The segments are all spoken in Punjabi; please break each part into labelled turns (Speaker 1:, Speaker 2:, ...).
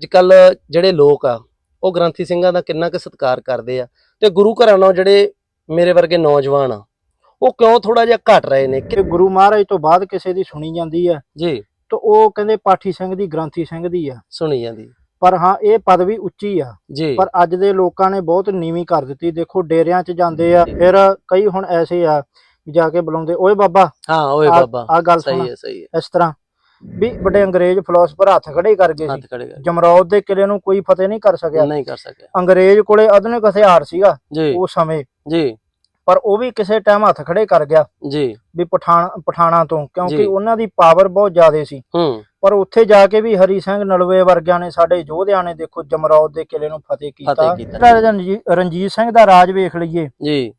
Speaker 1: ਅੱਜ ਕੱਲ ਜਿਹੜੇ ਲੋਕ ਆ ਉਹ ਗ੍ਰੰਥੀ ਸਿੰਘਾਂ ਦਾ ਕਿੰਨਾ ਕੁ ਸਤਿਕਾਰ ਕਰਦੇ ਆ ਤੇ ਗੁਰੂ ਘਰਾਂ ਨਾਲ ਜਿਹੜੇ ਮੇਰੇ ਵਰਗੇ ਨੌਜਵਾਨ ਆ ਉਹ ਕਿਉਂ ਥੋੜਾ ਜਿਹਾ ਘਟ ਰਹੇ ਨੇ?
Speaker 2: ਕਿ ਗੁਰੂ ਮਹਾਰਾਜ ਤੋਂ ਬਾਅਦ ਕਿਸੇ ਦੀ ਸੁਣੀ ਜਾਂਦੀ ਹੈ
Speaker 1: ਜੀ।
Speaker 2: ਤਾਂ ਉਹ ਕਹਿੰਦੇ ਪਾਠੀ ਸਿੰਘ ਦੀ ਗ੍ਰੰਥੀ ਸਿੰਘ ਦੀ ਆ।
Speaker 1: ਸੁਣੀ ਜਾਂਦੀ।
Speaker 2: ਪਰ ਹਾਂ ਇਹ ਪਦਵੀ ਉੱਚੀ ਆ। ਪਰ ਅੱਜ ਦੇ ਲੋਕਾਂ ਨੇ ਬਹੁਤ ਨੀਵੀਂ ਕਰ ਦਿੱਤੀ। ਦੇਖੋ ਡੇਰਿਆਂ 'ਚ ਜਾਂਦੇ ਆ ਫਿਰ ਕਈ ਹੁਣ ਐਸੇ ਆ ਜਾ ਕੇ ਬੁਲਾਉਂਦੇ ਓਏ ਬਾਬਾ
Speaker 1: ਹਾਂ ਓਏ
Speaker 2: ਆ-
Speaker 1: ਬਾਬਾ
Speaker 2: ਆ ਗੱਲ
Speaker 1: ਸਹੀ ਹੈ ਸਹੀ ਹੈ।
Speaker 2: ਇਸ ਤਰ੍ਹਾਂ ਵੀ ਵੱਡੇ ਅੰਗਰੇਜ਼ ਫਿਲਾਸਫਰ ਹੱਥ ਖੜੇ ਕਰ ਗਏ
Speaker 1: ਹੱਥ
Speaker 2: ਸੀ
Speaker 1: ਖੜੇ ਕਰ
Speaker 2: ਜਮਰੌਦ ਦੇ ਕਿਲੇ ਨੂੰ ਕੋਈ ਫਤਿਹ ਨਹੀਂ ਕਰ ਸਕਿਆ।
Speaker 1: ਨਹੀਂ ਕਰ ਸਕਿਆ।
Speaker 2: ਅੰਗਰੇਜ਼ ਕੋਲੇ ਆਧੁਨਿਕ ਹਥਿਆਰ ਸੀਗਾ
Speaker 1: ਜੀ।
Speaker 2: ਉਸ ਸਮੇਂ।
Speaker 1: ਜੀ।
Speaker 2: ਪਰ ਉਹ ਵੀ ਕਿਸੇ ਟਾਈਮ ਹੱਥ ਖੜੇ ਕਰ ਗਿਆ।
Speaker 1: ਜੀ।
Speaker 2: ਵੀ ਪਠਾਨ ਪਠਾਣਾ ਤੋਂ
Speaker 1: ਜੀ।
Speaker 2: ਕਿਉਂਕਿ ਉਹਨਾਂ ਦੀ ਪਾਵਰ ਬਹੁਤ ਜ਼ਿਆਦਾ ਸੀ।
Speaker 1: ਹੂੰ।
Speaker 2: ਪਰ ਉੱਥੇ ਜਾ ਕੇ ਵੀ ਹਰੀ ਸਿੰਘ ਨਲਵੇ ਵਰਗਿਆਂ ਨੇ ਸਾਡੇ ਯੋਧਿਆਂ ਨੇ ਦੇਖੋ ਜਮਰੌਦ ਦੇ ਕਿਲੇ ਨੂੰ ਫਤਿਹ ਕੀਤਾ।
Speaker 1: ਕੀਤਾ।
Speaker 2: ਜਿਹੜਾ ਰਣਜੀ- ਰਣਜੀਤ ਸਿੰਘ ਦਾ ਰਾਜ ਵੇਖ ਲਈਏ।
Speaker 1: ਜੀ।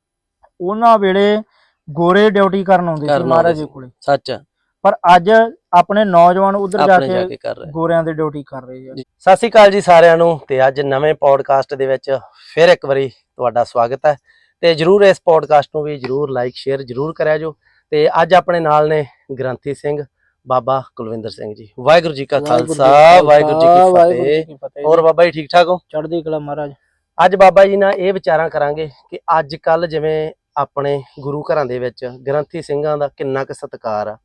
Speaker 2: ਉਹਨਾਂ ਵੇਲੇ ਗੋਰੇ ਡਿਊਟੀ ਕਰਨ ਆਉਂਦੇ ਸੀ ਮਹਾਰਾਜ
Speaker 1: ਸੀ।
Speaker 2: ਕੋਲੇ।
Speaker 1: ਸੱਚ। ਆ,
Speaker 2: ਪਰ ਅੱਜ ਆਪਣੇ ਨੌਜਵਾਨ ਉਧਰ ਜਾ ਕੇ
Speaker 1: ਕੇ ਕਰ ਰਹੇ
Speaker 2: ਗੋਰਿਆਂ ਦੀ ਡਿਊਟੀ ਕਰ ਰਹੇ ਆ।
Speaker 1: ਸਤਿ ਸ਼੍ਰੀ ਅਕਾਲ ਜੀ ਸਾਰਿਆਂ ਨੂੰ ਤੇ ਅੱਜ ਨਵੇਂ ਪੌਡਕਾਸਟ ਦੇ ਵਿੱਚ ਫਿਰ ਇੱਕ ਵਾਰੀ ਤੁਹਾਡਾ ਸਵਾਗਤ ਹੈ। ਤੇ ਜਰੂਰ ਇਸ ਪੌਡਕਾਸਟ ਨੂੰ ਵੀ ਜਰੂਰ ਲਾਈਕ ਸ਼ੇਅਰ ਜਰੂਰ ਕਰਿਆ ਜੋ। ਤੇ ਅੱਜ ਆਪਣੇ ਨਾਲ ਨੇ ਗ੍ਰੰਥੀ ਸਿੰਘ ਬਾਬਾ ਕੁਲਵਿੰਦਰ ਸਿੰਘ ਜੀ। ਵਾਹਿਗੁਰੂ ਜੀ ਕਾ ਖਾਲਸਾ ਵਾਹਿਗੁਰੂ ਜੀ ਕੀ ਫਤਿਹ। ਹੋਰ ਬਾਬਾ ਜੀ ਠੀਕ ਠਾਕ ਹੋ?
Speaker 2: ਚੜ੍ਹਦੀ ਕਲਾ ਮਹਾਰਾਜ।
Speaker 1: ਅੱਜ ਬਾਬਾ ਜੀ ਨਾਲ ਇਹ ਵਿਚਾਰਾਂ ਕਰਾਂਗੇ ਕਿ ਅੱਜ ਕੱਲ ਜਿਵੇਂ ਆਪਣੇ ਗੁਰੂ ਘਰਾਂ ਦੇ ਵਿੱਚ ਗ੍ਰੰਥੀ ਸਿੰਘਾਂ ਦਾ ਕਿੰਨਾ ਕੁ ਸਤਿਕਾਰ ਆ।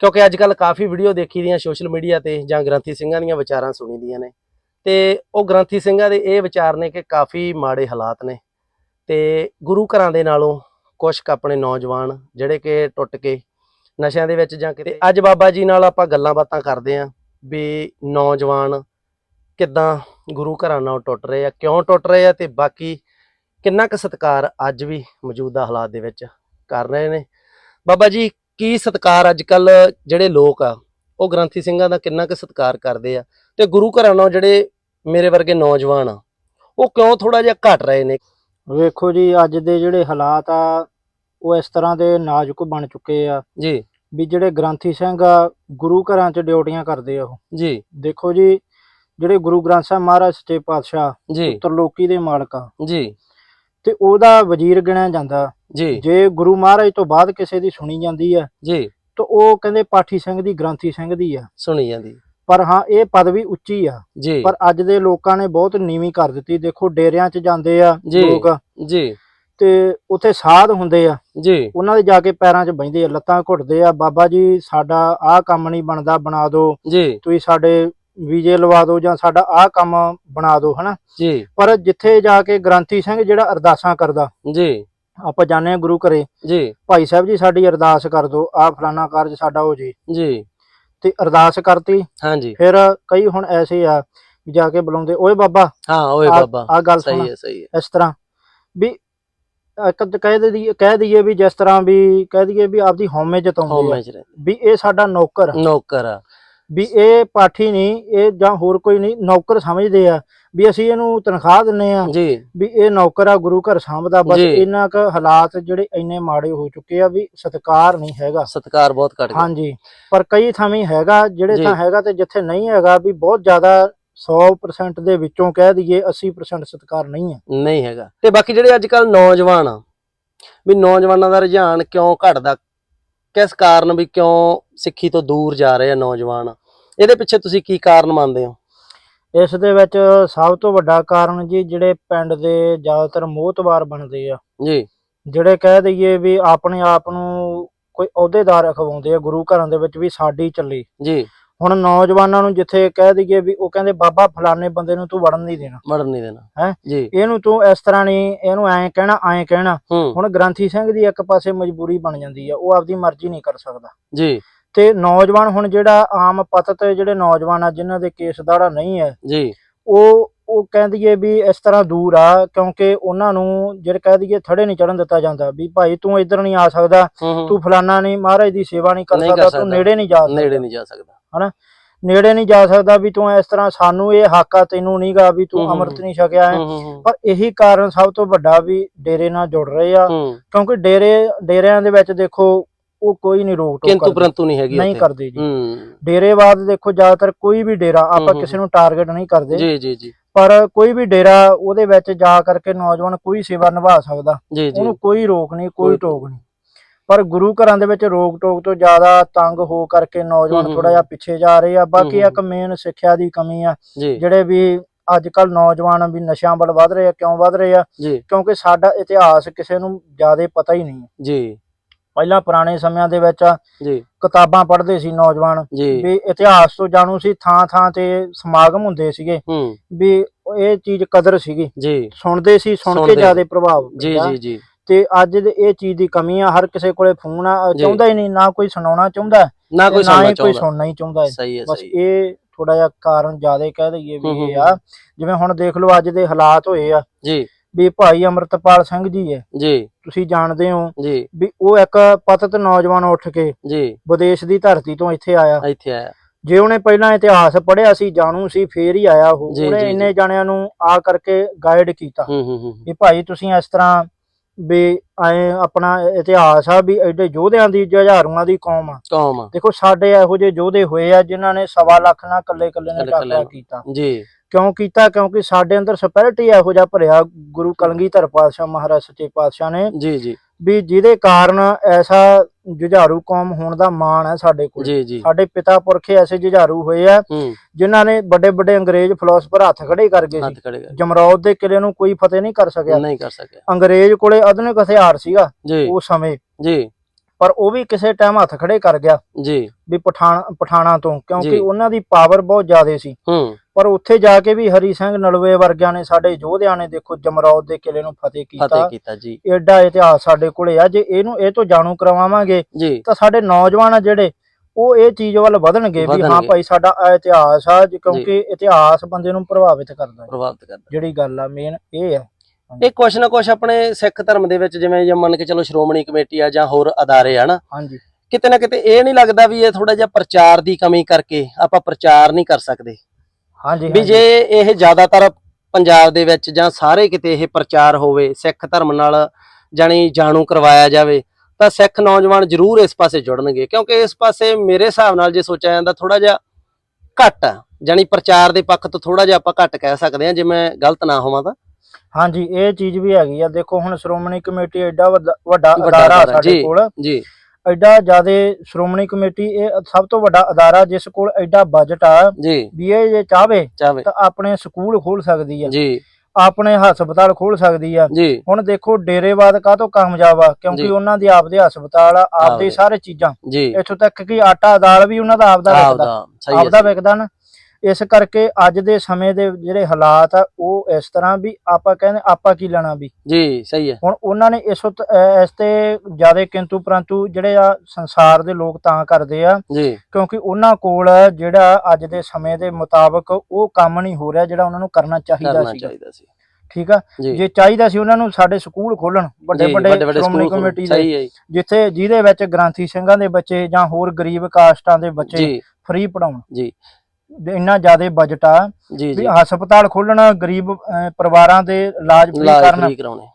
Speaker 1: ਕਿਉਂਕਿ ਅੱਜ ਕੱਲ ਕਾਫੀ ਵੀਡੀਓ ਦੇਖੀ ਦੀਆਂ ਸੋਸ਼ਲ ਮੀਡੀਆ ਤੇ ਜਾਂ ਗ੍ਰੰਥੀ ਸਿੰਘਾਂ ਦੀਆਂ ਵਿਚਾਰਾਂ ਸੁਣੀ ਦੀਆਂ ਨੇ। ਤੇ ਉਹ ਗ੍ਰੰਥੀ ਸਿੰਘਾਂ ਦੇ ਇਹ ਵਿਚਾਰ ਨੇ ਕਿ ਕਾਫੀ ਮਾੜੇ ਹਾਲਾਤ ਨੇ। ਤੇ ਗੁਰੂ ਘਰਾਂ ਦੇ ਨਾਲੋਂ ਕੁਝ ਕੁ ਆਪਣੇ ਨੌਜਵਾਨ ਜਿਹੜੇ ਕਿ ਟੁੱਟ ਕੇ ਨਸ਼ਿਆਂ ਦੇ ਵਿੱਚ ਜਾਂ ਕਿਤੇ ਅੱਜ ਬਾਬਾ ਜੀ ਨਾਲ ਆਪਾਂ ਗੱਲਾਂ ਬਾਤਾਂ ਕਰਦੇ ਆਂ ਵੀ ਨੌਜਵਾਨ ਕਿੱਦਾਂ ਗੁਰੂ ਘਰਾਂ ਨਾਲ ਟੁੱਟ ਰਹੇ ਆ ਕਿਉਂ ਟੁੱਟ ਰਹੇ ਆ ਤੇ ਬਾਕੀ ਕਿੰਨਾ ਕੁ ਸਤਿਕਾਰ ਅੱਜ ਵੀ ਮੌਜੂਦਾ ਹਾਲਾਤ ਦੇ ਵਿੱਚ ਕਰ ਰਹੇ ਨੇ। ਬਾਬਾ ਜੀ ਕੀ ਸਤਿਕਾਰ ਅੱਜ ਕੱਲ ਜਿਹੜੇ ਲੋਕ ਆ ਉਹ ਗ੍ਰੰਥੀ ਸਿੰਘਾਂ ਦਾ ਕਿੰਨਾ ਕੁ ਸਤਿਕਾਰ ਕਰਦੇ ਆ? ਤੇ ਗੁਰੂ ਘਰਾਂ ਨਾਲ ਜਿਹੜੇ ਮੇਰੇ ਵਰਗੇ ਨੌਜਵਾਨ ਆ ਉਹ ਕਿਉਂ ਥੋੜਾ ਜਿਹਾ ਘਟ ਰਹੇ ਨੇ?
Speaker 2: ਵੇਖੋ ਜੀ ਅੱਜ ਦੇ ਜਿਹੜੇ ਹਾਲਾਤ ਆ ਉਹ ਇਸ ਤਰ੍ਹਾਂ ਦੇ ਨਾਜ਼ੁਕ ਬਣ ਚੁੱਕੇ ਆ
Speaker 1: ਜੀ।
Speaker 2: ਵੀ ਜਿਹੜੇ ਗ੍ਰੰਥੀ ਸਿੰਘ ਆ ਗੁਰੂ ਘਰਾਂ 'ਚ ਡਿਊਟੀਆਂ ਕਰਦੇ ਆ ਉਹ।
Speaker 1: ਜੀ।
Speaker 2: ਦੇਖੋ ਜੀ ਜਿਹੜੇ ਗੁਰੂ ਗ੍ਰੰਥ ਸਾਹਿਬ ਮਹਾਰਾਜ ਸੱਚੇ ਪਾਤਸ਼ਾਹ
Speaker 1: ਜੀ।
Speaker 2: ਤਰਲੋਕੀ ਦੇ ਮਾਲਕ ਆ।
Speaker 1: ਜੀ।
Speaker 2: ਤੇ ਉਹਦਾ ਵਜ਼ੀਰ ਗਿਣਿਆ ਜਾਂਦਾ।
Speaker 1: ਜੀ।
Speaker 2: ਜੇ ਗੁਰੂ ਮਹਾਰਾਜ ਤੋਂ ਬਾਅਦ ਕਿਸੇ ਦੀ ਸੁਣੀ ਜਾਂਦੀ ਆ
Speaker 1: ਜੀ।
Speaker 2: ਤਾਂ ਉਹ ਕਹਿੰਦੇ ਪਾਠੀ ਸਿੰਘ ਦੀ ਗ੍ਰੰਥੀ ਸਿੰਘ ਦੀ ਆ।
Speaker 1: ਸੁਣੀ ਜਾਂਦੀ।
Speaker 2: ਪਰ ਹਾਂ ਇਹ ਪਦਵੀ ਉੱਚੀ ਆ।
Speaker 1: ਜੀ।
Speaker 2: ਪਰ ਅੱਜ ਦੇ ਲੋਕਾਂ ਨੇ ਬਹੁਤ ਨੀਵੀਂ ਕਰ ਦਿੱਤੀ। ਦੇਖੋ ਡੇਰਿਆਂ 'ਚ ਜਾਂਦੇ ਆ। ਲੋਕ।
Speaker 1: ਜੀ।
Speaker 2: ਤੇ ਉੱਥੇ ਸਾਧ ਹੁੰਦੇ ਆ।
Speaker 1: ਜੀ।
Speaker 2: ਉਹਨਾਂ ਦੇ ਜਾ ਕੇ ਪੈਰਾਂ 'ਚ ਬਹਿੰਦੇ ਆ ਲੱਤਾਂ ਘੁੱਟਦੇ ਆ ਬਾਬਾ ਜੀ ਸਾਡਾ ਆਹ ਕੰਮ ਨਹੀਂ ਬਣਦਾ ਬਣਾ ਦਿਓ।
Speaker 1: ਜੀ।
Speaker 2: ਤੁਸੀਂ ਸਾਡੇ ਵੀਜ਼ੇ ਲਵਾ ਦਿਓ ਜਾਂ ਸਾਡਾ ਆਹ ਕੰਮ ਬਣਾ ਦਿਓ ਹਨਾ?
Speaker 1: ਜੀ।
Speaker 2: ਪਰ ਜਿੱਥੇ ਜਾ ਕੇ ਗ੍ਰੰਥੀ ਸਿੰਘ ਜਿਹੜਾ ਅਰਦਾਸਾਂ ਕਰਦਾ
Speaker 1: ਜੀ।
Speaker 2: ਆਪਾਂ ਆ ਗੁਰੂ ਘਰੇ
Speaker 1: ਜੀ।
Speaker 2: ਭਾਈ ਸਾਹਿਬ ਜੀ ਸਾਡੀ ਅਰਦਾਸ ਕਰ ਦਿਓ ਆਹ ਫਲਾਨਾ ਕਾਰਜ ਸਾਡਾ ਹੋ ਜੇ।
Speaker 1: ਜੀ।
Speaker 2: ਤੇ ਅਰਦਾਸ ਕਰਤੀ
Speaker 1: ਹਾਂਜੀ।
Speaker 2: ਫਿਰ ਕਈ ਹੁਣ ਐਸੇ ਆ ਜਾ ਕੇ ਬੁਲਾਉਂਦੇ ਓਏ ਬਾਬਾ
Speaker 1: ਹਾਂ ਓਏ
Speaker 2: ਆ
Speaker 1: ਬਾਬਾ।
Speaker 2: ਆਹ ਗੱਲ
Speaker 1: ਸਹੀ ਹੈ ਸਹੀ ਹੈ।
Speaker 2: ਇਸ ਤਰ੍ਹਾਂ ਵੀ ਤਾਂ ਕਹਿ ਦਈਏ ਕਹਿ ਦਈਏ ਵੀ ਜਿਸ ਤਰ੍ਹਾਂ ਵੀ ਕਹਿ ਦਈਏ ਵੀ ਆਪਦੀ ਹਉਮੈ ਆ।
Speaker 1: ਚ
Speaker 2: ਵੀ ਇਹ ਸਾਡਾ ਨੌਕਰ ਆ।
Speaker 1: ਨੌਕਰ ਆ।
Speaker 2: ਵੀ ਇਹ ਪਾਠੀ ਨਹੀਂ ਇਹ ਜਾਂ ਹੋਰ ਕੋਈ ਨਹੀਂ ਨੌਕਰ ਸਮਝਦੇ ਆ ਵੀ ਅਸੀਂ ਇਹਨੂੰ ਤਨਖਾਹ ਦਿੰਨੇ ਆ
Speaker 1: ਜੀ।
Speaker 2: ਵੀ ਇਹ ਨੌਕਰ ਆ ਗੁਰੂ ਘਰ ਸਾਂਭਦਾ ਬਸ। ਇੰਨਾ ਕੁ ਹਾਲਾਤ ਜਿਹੜੇ ਇੰਨੇ ਮਾੜੇ ਹੋ ਚੁੱਕੇ ਆ ਵੀ ਸਤਿਕਾਰ ਨਹੀਂ ਹੈਗਾ।
Speaker 1: ਸਤਿਕਾਰ ਬਹੁਤ ਘਟ ਗਿਆ।
Speaker 2: ਹਾਂਜੀ ਪਰ ਕਈ ਥਾਵੇਂ ਹੈਗਾ ਜਿਹੜੇ। ਥਾਂ ਹੈਗਾ ਤੇ ਜਿੱਥੇ ਨਹੀਂ ਹੈਗਾ ਵੀ ਬਹੁਤ ਜ਼ਿਆਦਾ 100% ਦੇ ਵਿੱਚੋਂ ਕਹਿ ਦਈਏ 80% ਸਤਿਕਾਰ ਨਹੀਂ ਹੈ।
Speaker 1: ਨਹੀਂ ਹੈਗਾ। ਤੇ ਬਾਕੀ ਜਿਹੜੇ ਅੱਜ ਕੱਲ ਨੌਜਵਾਨ ਆ ਵੀ ਨੌਜਵਾਨਾਂ ਦਾ ਰੁਝਾਨ ਕਿਉਂ ਘਟਦਾ? ਕਿਸ ਕਾਰਨ ਵੀ ਕਿਉਂ ਸਿੱਖੀ ਤੋਂ ਦੂਰ ਜਾ ਰਹੇ ਆ ਨੌਜਵਾਨ? ਇਹਦੇ ਪਿੱਛੇ ਤੁਸੀਂ ਕੀ ਕਾਰਨ ਮੰਨਦੇ ਹੋ?
Speaker 2: ਇਸ ਦੇ ਵਿੱਚ ਸਭ ਤੋਂ ਵੱਡਾ ਕਾਰਨ ਜੀ ਜਿਹੜੇ ਪਿੰਡ ਦੇ ਜ਼ਿਆਦਾਤਰ ਮੋਹਤਵਾਰ ਬਣਦੇ ਆ।
Speaker 1: ਜੀ।
Speaker 2: ਜਿਹੜੇ ਕਹਿ ਦਈਏ ਵੀ ਆਪਣੇ ਆਪ ਨੂੰ ਕੋਈ ਅਹੁਦੇਦਾਰ ਅਖਵਾਉਂਦੇ ਆ ਗੁਰੂ ਘਰਾਂ ਦੇ ਵਿੱਚ ਵੀ ਸਾਡੀ ਚੱਲੀ।
Speaker 1: ਜੀ।
Speaker 2: ਹੁਣ ਨੌਜਵਾਨਾਂ ਨੂੰ ਜਿੱਥੇ ਕਹਿ ਦਈਏ ਵੀ ਉਹ ਕਹਿੰਦੇ ਬਾਬਾ ਫਲਾਣੇ ਬੰਦੇ ਨੂੰ ਤੂੰ ਵੜਨ ਨਹੀਂ ਦੇਣਾ।
Speaker 1: ਮੜਨ ਨਹੀਂ ਦੇਣਾ।
Speaker 2: ਹੈਂ?
Speaker 1: ਜੀ।
Speaker 2: ਇਹਨੂੰ ਤੂੰ ਇਸ ਤਰ੍ਹਾਂ ਨਹੀਂ ਇਹਨੂੰ ਐਂ ਕਹਿਣਾ ਐਂ ਕਹਿਣਾ। ਹੁਣ ਗ੍ਰੰਥੀ ਸਿੰਘ ਦੀ ਇੱਕ ਪਾਸੇ ਮਜਬੂਰੀ ਬਣ ਜਾਂਦੀ ਆ ਉਹ ਆਪਦੀ ਮਰਜ਼ੀ ਨਹੀਂ ਕਰ ਸਕਦਾ।
Speaker 1: ਜੀ।
Speaker 2: ਤੇ ਨੌਜਵਾਨ ਹੁਣ ਜਿਹੜਾ ਆਮ ਪਤਤ ਜਿਹੜੇ ਨੌਜਵਾਨ ਆ ਜਿਨ੍ਹਾਂ ਦੇ ਕੇਸ ਦਾੜਾ ਨਹੀਂ ਹੈ
Speaker 1: ਜੀ।
Speaker 2: ਉਹ ਉਹ ਕਹਿੰਦੀਏ ਵੀ ਇਸ ਤਰ੍ਹਾਂ ਦੂਰ ਆ ਕਿਉਂਕਿ ਉਹਨਾਂ ਨੂੰ ਜਿਹੜੇ ਕਹਿ ਦਈਏ ਥੜੇ ਨਹੀਂ ਚੜਨ ਦਿੱਤਾ ਜਾਂਦਾ ਵੀ ਭਾਈ ਤੂੰ ਇੱਧਰ ਨਹੀਂ ਆ ਸਕਦਾ ਤੂੰ ਫਲਾਨਾ ਨਹੀਂ ਮਹਾਰਾਜ ਦੀ ਸੇਵਾ ਨਹੀਂ ਕਰ ਸਕਦਾ ਤੂੰ। ਨੇੜੇ ਨਹੀਂ ਜਾ ਸਕਦਾ।
Speaker 1: ਨੇੜੇ ਨਹੀਂ ਜਾ ਸਕਦਾ।
Speaker 2: ਨੇੜੇ ਨਹੀਂ ਜਾ ਸਕਦਾ ਵੀ ਤੂੰ ਇਸ ਤਰ੍ਹਾਂ ਸਾਨੂੰ ਇਹ ਹੱਕ ਆ ਤੈਨੂੰ ਨਹੀਂਗਾ ਵੀ ਤੂੰ ਅੰਮ੍ਰਿਤ। ਨਹੀਂ ਛਕਿਆ ਹੈ। ਪਰ ਇਹੀ ਕਾਰਨ ਸਭ ਤੋਂ ਵੱਡਾ ਵੀ ਡੇਰੇ ਨਾਲ ਜੁੜ ਰਹੇ ਆ। ਕਿਉਂਕਿ ਡੇਰੇ ਡੇਰਿਆਂ ਦੇ ਵਿੱਚ ਦੇਖੋ ਉਹ ਕੋਈ ਨਹੀਂ ਰੋਕ ਟੋਕ
Speaker 1: ਕਿੰਤੂ ਪਰੰਤੂ ਨਹੀਂ ਹੈਗੀ
Speaker 2: ਨਹੀਂ। ਕਰਦੇ ਜੀ।
Speaker 1: ਹੂੰ।
Speaker 2: ਡੇਰੇਵਾਦ ਦੇਖੋ ਜ਼ਿਆਦਾਤਰ ਕੋਈ ਵੀ ਡੇਰਾ ਆਪਾਂ ਕਿਸੇ ਨੂੰ ਟਾਰਗੇਟ ਨਹੀਂ ਕਰਦੇ।
Speaker 1: ਜੀ ਜੀ ਜੀ।
Speaker 2: ਪਰ ਕੋਈ ਵੀ ਡੇਰਾ ਉਹਦੇ ਵਿੱਚ ਜਾ ਕਰਕੇ ਨੌਜਵਾਨ ਕੋਈ ਸੇਵਾ ਨਿਭਾ ਸਕਦਾ। ਉਹਨੂੰ ਕੋਈ ਰੋਕ ਨਹੀਂ ਕੋਈ ਟੋਕ ਨਹੀਂ। ਪਰ ਗੁਰੂ ਘਰਾਂ ਦੇ ਵਿੱਚ ਰੋਕ ਟੋਕ ਤੋਂ ਜ਼ਿਆਦਾ ਤੰਗ ਹੋ ਕਰਕੇ ਨੌਜਵਾਨ ਥੋੜਾ ਜਿਹਾ ਪਿੱਛੇ ਜਾ ਰਹੇ ਆ। ਬਾਕੀ ਇੱਕ ਮੇਨ ਸਿੱਖਿਆ ਦੀ ਕਮੀ ਆ। ਜਿਹੜੇ ਵੀ ਅੱਜ ਕੱਲ ਨੌਜਵਾਨ ਵੀ ਨਸ਼ਿਆਂ ਵੱਲ ਵੱਧ ਰਹੇ ਆ ਕਿਉਂ ਵੱਧ ਰਹੇ ਆ? ਕਿਉਂਕਿ ਸਾਡਾ ਇਤਿਹਾਸ ਕਿਸੇ ਨੂੰ ਜ਼ਿਆਦਾ ਪਤਾ ਹੀ ਨਹੀਂ।
Speaker 1: ਜੀ।
Speaker 2: ਪਹਿਲਾਂ ਪੁਰਾਣੇ ਸਮਿਆਂ ਦੇ ਵਿੱਚ
Speaker 1: ਜੀ।
Speaker 2: ਕਿਤਾਬਾਂ ਪੜ੍ਹਦੇ ਸੀ ਨੌਜਵਾਨ ਵੀ ਇਤਿਹਾਸ ਤੋਂ ਜਾਣੂ ਸੀ ਥਾਂ ਥਾਂ ਤੇ ਸਮਾਗਮ ਹੁੰਦੇ ਸੀਗੇ। ਵੀ ਇਹ ਚੀਜ਼ ਕਦਰ ਸੀਗੀ।
Speaker 1: ਜੀ।
Speaker 2: ਸੁਣਦੇ ਸੀ ਸੁਣ ਕੇ ਜ਼ਿਆਦਾ ਪ੍ਰਭਾਵ
Speaker 1: ਜੀ। ਜੀ ਜੀ।
Speaker 2: ਤੇ ਅੱਜ ਇਹ ਚੀਜ਼ ਦੀ ਕਮੀ ਆ ਹਰ ਕਿਸੇ ਕੋਲੇ ਫੋਨ ਆ। ਚਾਹੁੰਦਾ ਹੀ ਨਹੀਂ ਨਾ ਕੋਈ ਸੁਣਾਉਣਾ ਚਾਹੁੰਦਾ
Speaker 1: ਨਾ ਕੋਈ ਸੁਣਨਾ
Speaker 2: ਹੀ ਕੋਈ
Speaker 1: ਚਾਹੁੰਦਾ।
Speaker 2: ਬਸ ਇਹ ਥੋੜਾ ਜਿਹਾ ਕਾਰਨ ਜ਼ਿਆਦਾ ਕਹਿ ਦਈਏ ਵੀ ਇਹ ਆ। ਜਿਵੇਂ ਹੁਣ ਦੇਖ ਲਓ ਅੱਜ ਦੇ ਹਾਲਾਤ ਹੋਏ ਆ।
Speaker 1: ਜੀ।
Speaker 2: ਵੀ ਭਾਈ ਅਮਰਤਪਾਲ ਸਿੰਘ ਜੀ ਹੈ।
Speaker 1: ਜੀ।
Speaker 2: ਤੁਸੀਂ ਜਾਣਦੇ ਹੋ
Speaker 1: ਜੀ।
Speaker 2: ਵੀ ਉਹ ਇੱਕ ਪਤਤ ਨੌਜਵਾਨ ਉੱਠ ਕੇ
Speaker 1: ਜੀ।
Speaker 2: ਵਿਦੇਸ਼ ਦੀ ਧਰਤੀ ਤੋਂ ਇੱਥੇ ਆਇਆ।
Speaker 1: ਇੱਥੇ ਆਇਆ।
Speaker 2: ਜੇ ਉਹਨੇ ਪਹਿਲਾਂ ਇਤਿਹਾਸ ਪੜ੍ਹਿਆ ਸੀ ਜਾਣੂ ਸੀ ਫੇਰ ਹੀ ਆਇਆ ਉਹ। ਉਹਨੇ ਇੰਨੇ ਜਾਣਿਆਂ ਨੂੰ ਆ ਕਰਕੇ ਗਾਈਡ ਕੀਤਾ।
Speaker 1: ਹੂੰ ਹੂੰ ਹੂੰ
Speaker 2: ਵੀ ਭਾਈ ਤੁਸੀਂ ਇਸ ਤਰ੍ਹਾਂ ਵੀ ਐ ਆਪਣਾ ਇਤਿਹਾਸ ਆ ਵੀ ਐਡੇ ਯੋਧਿਆਂ ਦੀ ਜੁਝਾਰੂਆਂ ਦੀ ਕੌਮ ਆ।
Speaker 1: ਕੌਮ
Speaker 2: ਦੇਖੋ ਸਾਡੇ ਇਹੋ ਜਿਹੇ ਯੋਧੇ ਹੋਏ ਆ ਜਿਨ੍ਹਾਂ ਨੇ ਸਵਾ ਲੱਖ ਨਾਲ ਕੱਲੇ ਕੱਲੇ ਨੇ ਟਾਕਰਾ। ਕੀਤਾ।
Speaker 1: ਜੀ।
Speaker 2: ਕਿਉਂ ਕੀਤਾ? ਕਿਉਂਕਿ ਸਾਡੇ ਅੰਦਰ ਸਪਿਰਿਟ ਹੀ ਇਹੋ ਜਿਹਾ ਭਰਿਆ ਗੁਰੂ ਕਲਗੀਧਰ ਪਾਤਸ਼ਾਹ ਮਹਾਰਾਜ ਸੱਚੇ ਪਾਤਸ਼ਾਹ ਨੇ।
Speaker 1: ਜੀ ਜੀ।
Speaker 2: ਵੀ ਜਿਹਦੇ ਕਾਰਨ ਐਸਾ ਜੁਝਾਰੂ ਕੌਮ ਹੋਣ ਦਾ ਮਾਣ ਹੈ ਸਾਡੇ ਕੋਲ। ਸਾਡੇ ਪਿਤਾ ਪੁਰਖੇ ਐਸੇ ਜੁਝਾਰੂ ਹੋਏ ਆ ਜਿਨ੍ਹਾਂ ਨੇ ਵੱਡੇ ਵੱਡੇ ਅੰਗਰੇਜ਼ ਫਿਲਾਸਫਰ ਹੱਥ ਖੜੇ ਕਰ ਗਏ ਸੀ। ਜਮਰੌਦ ਦੇ ਕਿਲੇ ਨੂੰ ਕੋਈ ਫਤਿਹ ਨਹੀਂ ਕਰ ਸਕਿਆ।
Speaker 1: ਨਹੀਂ ਕਰ ਸਕਿਆ।
Speaker 2: ਅੰਗਰੇਜ਼ ਕੋਲੇ ਆਧੁਨਿਕ ਹਥਿਆਰ ਸੀਗਾ ਉਸ ਸਮੇਂ।
Speaker 1: ਜੀ।
Speaker 2: ਪਰ ਉਹ ਵੀ ਕਿਸੇ ਟਾਈਮ ਹੱਥ ਖੜੇ ਕਰ ਗਿਆ।
Speaker 1: ਜੀ।
Speaker 2: ਵੀ ਪਠਾਨ ਪਠਾਣਾ ਤੋਂ। ਕਿਉਂਕਿ ਉਹਨਾਂ ਦੀ ਪਾਵਰ ਬਹੁਤ ਜ਼ਿਆਦਾ ਸੀ।
Speaker 1: ਹੂੰ।
Speaker 2: ਪਰ ਉੱਥੇ ਜਾ ਕੇ ਵੀ ਹਰੀ ਸਿੰਘ ਨਲਵੇ ਵਰਗਿਆਂ ਨੇ ਸਾਡੇ ਯੋਧਿਆਂ ਨੇ ਦੇਖੋ ਜਮਰੌਦ ਦੇ ਕਿਲੇ ਨੂੰ ਫਤਿਹ
Speaker 1: ਫਤਿਹ
Speaker 2: ਕੀਤਾ।
Speaker 1: ਕੀਤਾ ਜੀ।
Speaker 2: ਐਡਾ ਇਤਿਹਾਸ ਸਾਡੇ ਕੋਲੇ ਆ। ਜੇ ਇਹਨੂੰ ਇਹ ਤੋਂ ਜਾਣੂ ਕਰਵਾਵਾਂਗੇ
Speaker 1: ਜੀ।
Speaker 2: ਤਾਂ ਸਾਡੇ ਨੌਜਵਾਨ ਆ ਜਿਹੜੇ ਉਹ ਇਹ ਚੀਜ਼ ਵੱਲ ਵਧਣਗੇ ਵੀ ਹਾਂ
Speaker 1: ਵਧਣਗੇ।
Speaker 2: ਭਾਈ ਸਾਡਾ ਇਤਿਹਾਸ ਆ ਜੀ, ਕਿਉਂਕਿ ਇਤਿਹਾਸ ਬੰਦੇ ਨੂੰ ਪ੍ਰਭਾਵਿਤ ਕਰਦਾ। ਹੈ
Speaker 1: ਪ੍ਰਭਾਵਿਤ ਕਰਦਾ।
Speaker 2: ਜਿਹੜੀ ਗੱਲ ਆ ਮੇਨ ਇਹ ਆ।
Speaker 1: ਇਹ ਕੁਛ ਨਾ ਕੁਛ ਆਪਣੇ ਸਿੱਖ ਧਰਮ ਦੇ ਵਿੱਚ ਜਿਵੇਂ ਜੇ ਮੰਨ ਕੇ ਚਲੋ ਸ਼੍ਰੋਮਣੀ ਕਮੇਟੀ ਆ ਜਾਂ ਹੋਰ ਅਦਾਰੇ ਆ ਨਾ
Speaker 2: ਹਾਂਜੀ।
Speaker 1: ਕਿਤੇ ਨਾ ਕਿਤੇ ਇਹ ਨਹੀਂ ਲੱਗਦਾ ਵੀ ਇਹ ਥੋੜਾ ਜਿਹਾ ਪ੍ਰਚਾਰ ਦੀ ਕਮੀ ਕਰਕੇ ਆਪਾਂ ਪ੍ਰਚਾਰ ਨਹੀਂ ਕਰ ਸਕਦੇ।
Speaker 2: ਹਾਂਜੀ
Speaker 1: ਵੀ ਜੇ ਇਹ ਜ਼ਿਆਦਾਤਰ ਪੰਜਾਬ ਦੇ ਵਿੱਚ ਜਾਂ ਸਾਰੇ ਕਿਤੇ ਇਹ ਪ੍ਰਚਾਰ ਹੋਵੇ ਸਿੱਖ ਧਰਮ ਨਾਲ ਜਾਣੀ ਜਾਣੂ ਕਰਵਾਇਆ ਜਾਵੇ ਤਾਂ ਸਿੱਖ ਨੌਜਵਾਨ ਜ਼ਰੂਰ ਇਸ ਪਾਸੇ ਜੁੜਨਗੇ ਕਿਉਂਕਿ ਇਸ ਪਾਸੇ ਮੇਰੇ ਹਿਸਾਬ ਨਾਲ ਜੇ ਸੋਚਿਆ ਜਾਂਦਾ ਥੋੜਾ ਜਿਹਾ ਘੱਟ ਆ ਜਾਣੀ ਪ੍ਰਚਾਰ ਦੇ ਪੱਖ ਤੋਂ ਥੋੜਾ ਜਿਹਾ ਆਪਾਂ ਘੱਟ ਕਹਿ ਸਕਦੇ ਹਾਂ ਜੇ ਮੈਂ ਗਲਤ ਨਾ ਹੋਵਾਂ ਤਾਂ।
Speaker 2: ਹਾਂਜੀ ਇਹ ਚੀਜ਼ ਵੀ ਹੈਗੀ ਆ ਦੇਖੋ ਹੁਣ ਸ਼੍ਰੋਮਣੀ ਕਮੇਟੀ ਐਡਾ ਵੱਡਾ ਅਦਾਰਾ ਸਾਡੇ
Speaker 1: ਜੀ।
Speaker 2: ਕੋਲ।
Speaker 1: ਜੀ।
Speaker 2: ਐਡਾ ਜ਼ਿਆਦਾ ਸ਼੍ਰੋਮਣੀ ਕਮੇਟੀ ਇਹ ਸਭ ਤੋਂ ਵੱਡਾ ਅਦਾਰਾ ਜਿਸ ਕੋਲ ਐਡਾ ਬਜਟ ਆ
Speaker 1: ਜੀ।
Speaker 2: ਵੀ ਇਹ ਜੇ ਚਾਹਵੇ
Speaker 1: ਚਾਵੇ
Speaker 2: ਤਾਂ ਆਪਣੇ ਸਕੂਲ ਖੋਲ ਸਕਦੀ ਆ।
Speaker 1: ਜੀ।
Speaker 2: ਆਪਣੇ ਹਸਪਤਾਲ ਖੋਲ ਸਕਦੀ ਆ।
Speaker 1: ਜੀ।
Speaker 2: ਹੁਣ ਦੇਖੋ ਡੇਰੇਵਾਦ ਕਾਹਤੋਂ ਕਾਮਯਾਬ ਆ? ਕਿਉਂਕਿ। ਉਹਨਾਂ ਦੀ ਆਪਦੇ ਹਸਪਤਾਲ ਆ ਆਪਦੇ। ਸਾਰੇ ਚੀਜ਼ਾਂ।
Speaker 1: ਜੀ।
Speaker 2: ਇੱਥੋਂ ਤੱਕ ਕਿ ਆਟਾ ਦਾਲ ਵੀ ਉਹਨਾਂ ਦਾ ਆਪਦਾ ਵਿਕਦਾ।
Speaker 1: ਆਪਦਾ
Speaker 2: ਵਿਕਦਾ ਨਾ। ਇਸ ਕਰਕੇ ਅੱਜ ਦੇ ਸਮੇਂ ਦੇ ਜਿਹੜੇ ਹਾਲਾਤ ਆ ਉਹ ਇਸ ਤਰ੍ਹਾਂ ਵੀ ਆਪਾਂ ਕਹਿੰਦੇ ਆਪਾਂ ਕੀ ਲੈਣਾ ਵੀ।
Speaker 1: ਜੀ ਸਹੀ ਹੈ।
Speaker 2: ਹੁਣ ਉਹਨਾਂ ਨੇ ਇਸ ਇਸ ਤੇ ਜ਼ਿਆਦਾ ਕਿੰਤੂ ਪਰੰਤੂ ਜਿਹੜੇ ਆ ਸੰਸਾਰ ਦੇ ਲੋਕ ਤਾਂ ਕਰਦੇ ਆ
Speaker 1: ਜੀ।
Speaker 2: ਕਿਉਂਕਿ ਉਹਨਾਂ ਕੋਲ ਜਿਹੜਾ ਅੱਜ ਦੇ ਸਮੇਂ ਦੇ ਮੁਤਾਬਕ ਉਹ ਕੰਮ ਨਹੀਂ ਹੋ ਰਿਹਾ ਜਿਹੜਾ ਉਹਨਾਂ ਨੂੰ ਕਰਨਾ ਚਾਹੀਦਾ ਸੀ। ਠੀਕ ਆ?
Speaker 1: ਜੀ।
Speaker 2: ਚਾਹੀਦਾ ਸੀ ਉਹਨਾਂ ਨੂੰ ਸਾਡੇ ਸਕੂਲ ਖੋਲਣ ਵੱਡੇ ਵੱਡੇ ਸ਼੍ਰੋਮਣੀ
Speaker 1: ਸਕੂਲ
Speaker 2: ਕਮੇਟੀ ਦੇ
Speaker 1: ਸਹੀ ਹੈ ਜੀ।
Speaker 2: ਜਿੱਥੇ ਜਿਹਦੇ ਵਿੱਚ ਗ੍ਰੰਥੀ ਸਿੰਘਾਂ ਦੇ ਬੱਚੇ ਜਾਂ ਹੋਰ ਗਰੀਬ ਕਾਸਟਾਂ ਦੇ ਬੱਚੇ ਫ੍ਰੀ ਪੜਾਉਣ
Speaker 1: ਜੀ।
Speaker 2: ਇੰਨਾ ਜ਼ਿਆਦਾ ਬਜਟ ਆ
Speaker 1: ਜੀ
Speaker 2: ਵੀ
Speaker 1: ਜੀ
Speaker 2: ਹਸਪਤਾਲ ਖੋਲਣ ਗਰੀਬ ਅਹ, ਪਰਿਵਾਰਾਂ ਦੇ ਇਲਾਜ ਫ੍ਰੀ ਕਰਨ।
Speaker 1: free ਕਰਾਉਣੇ।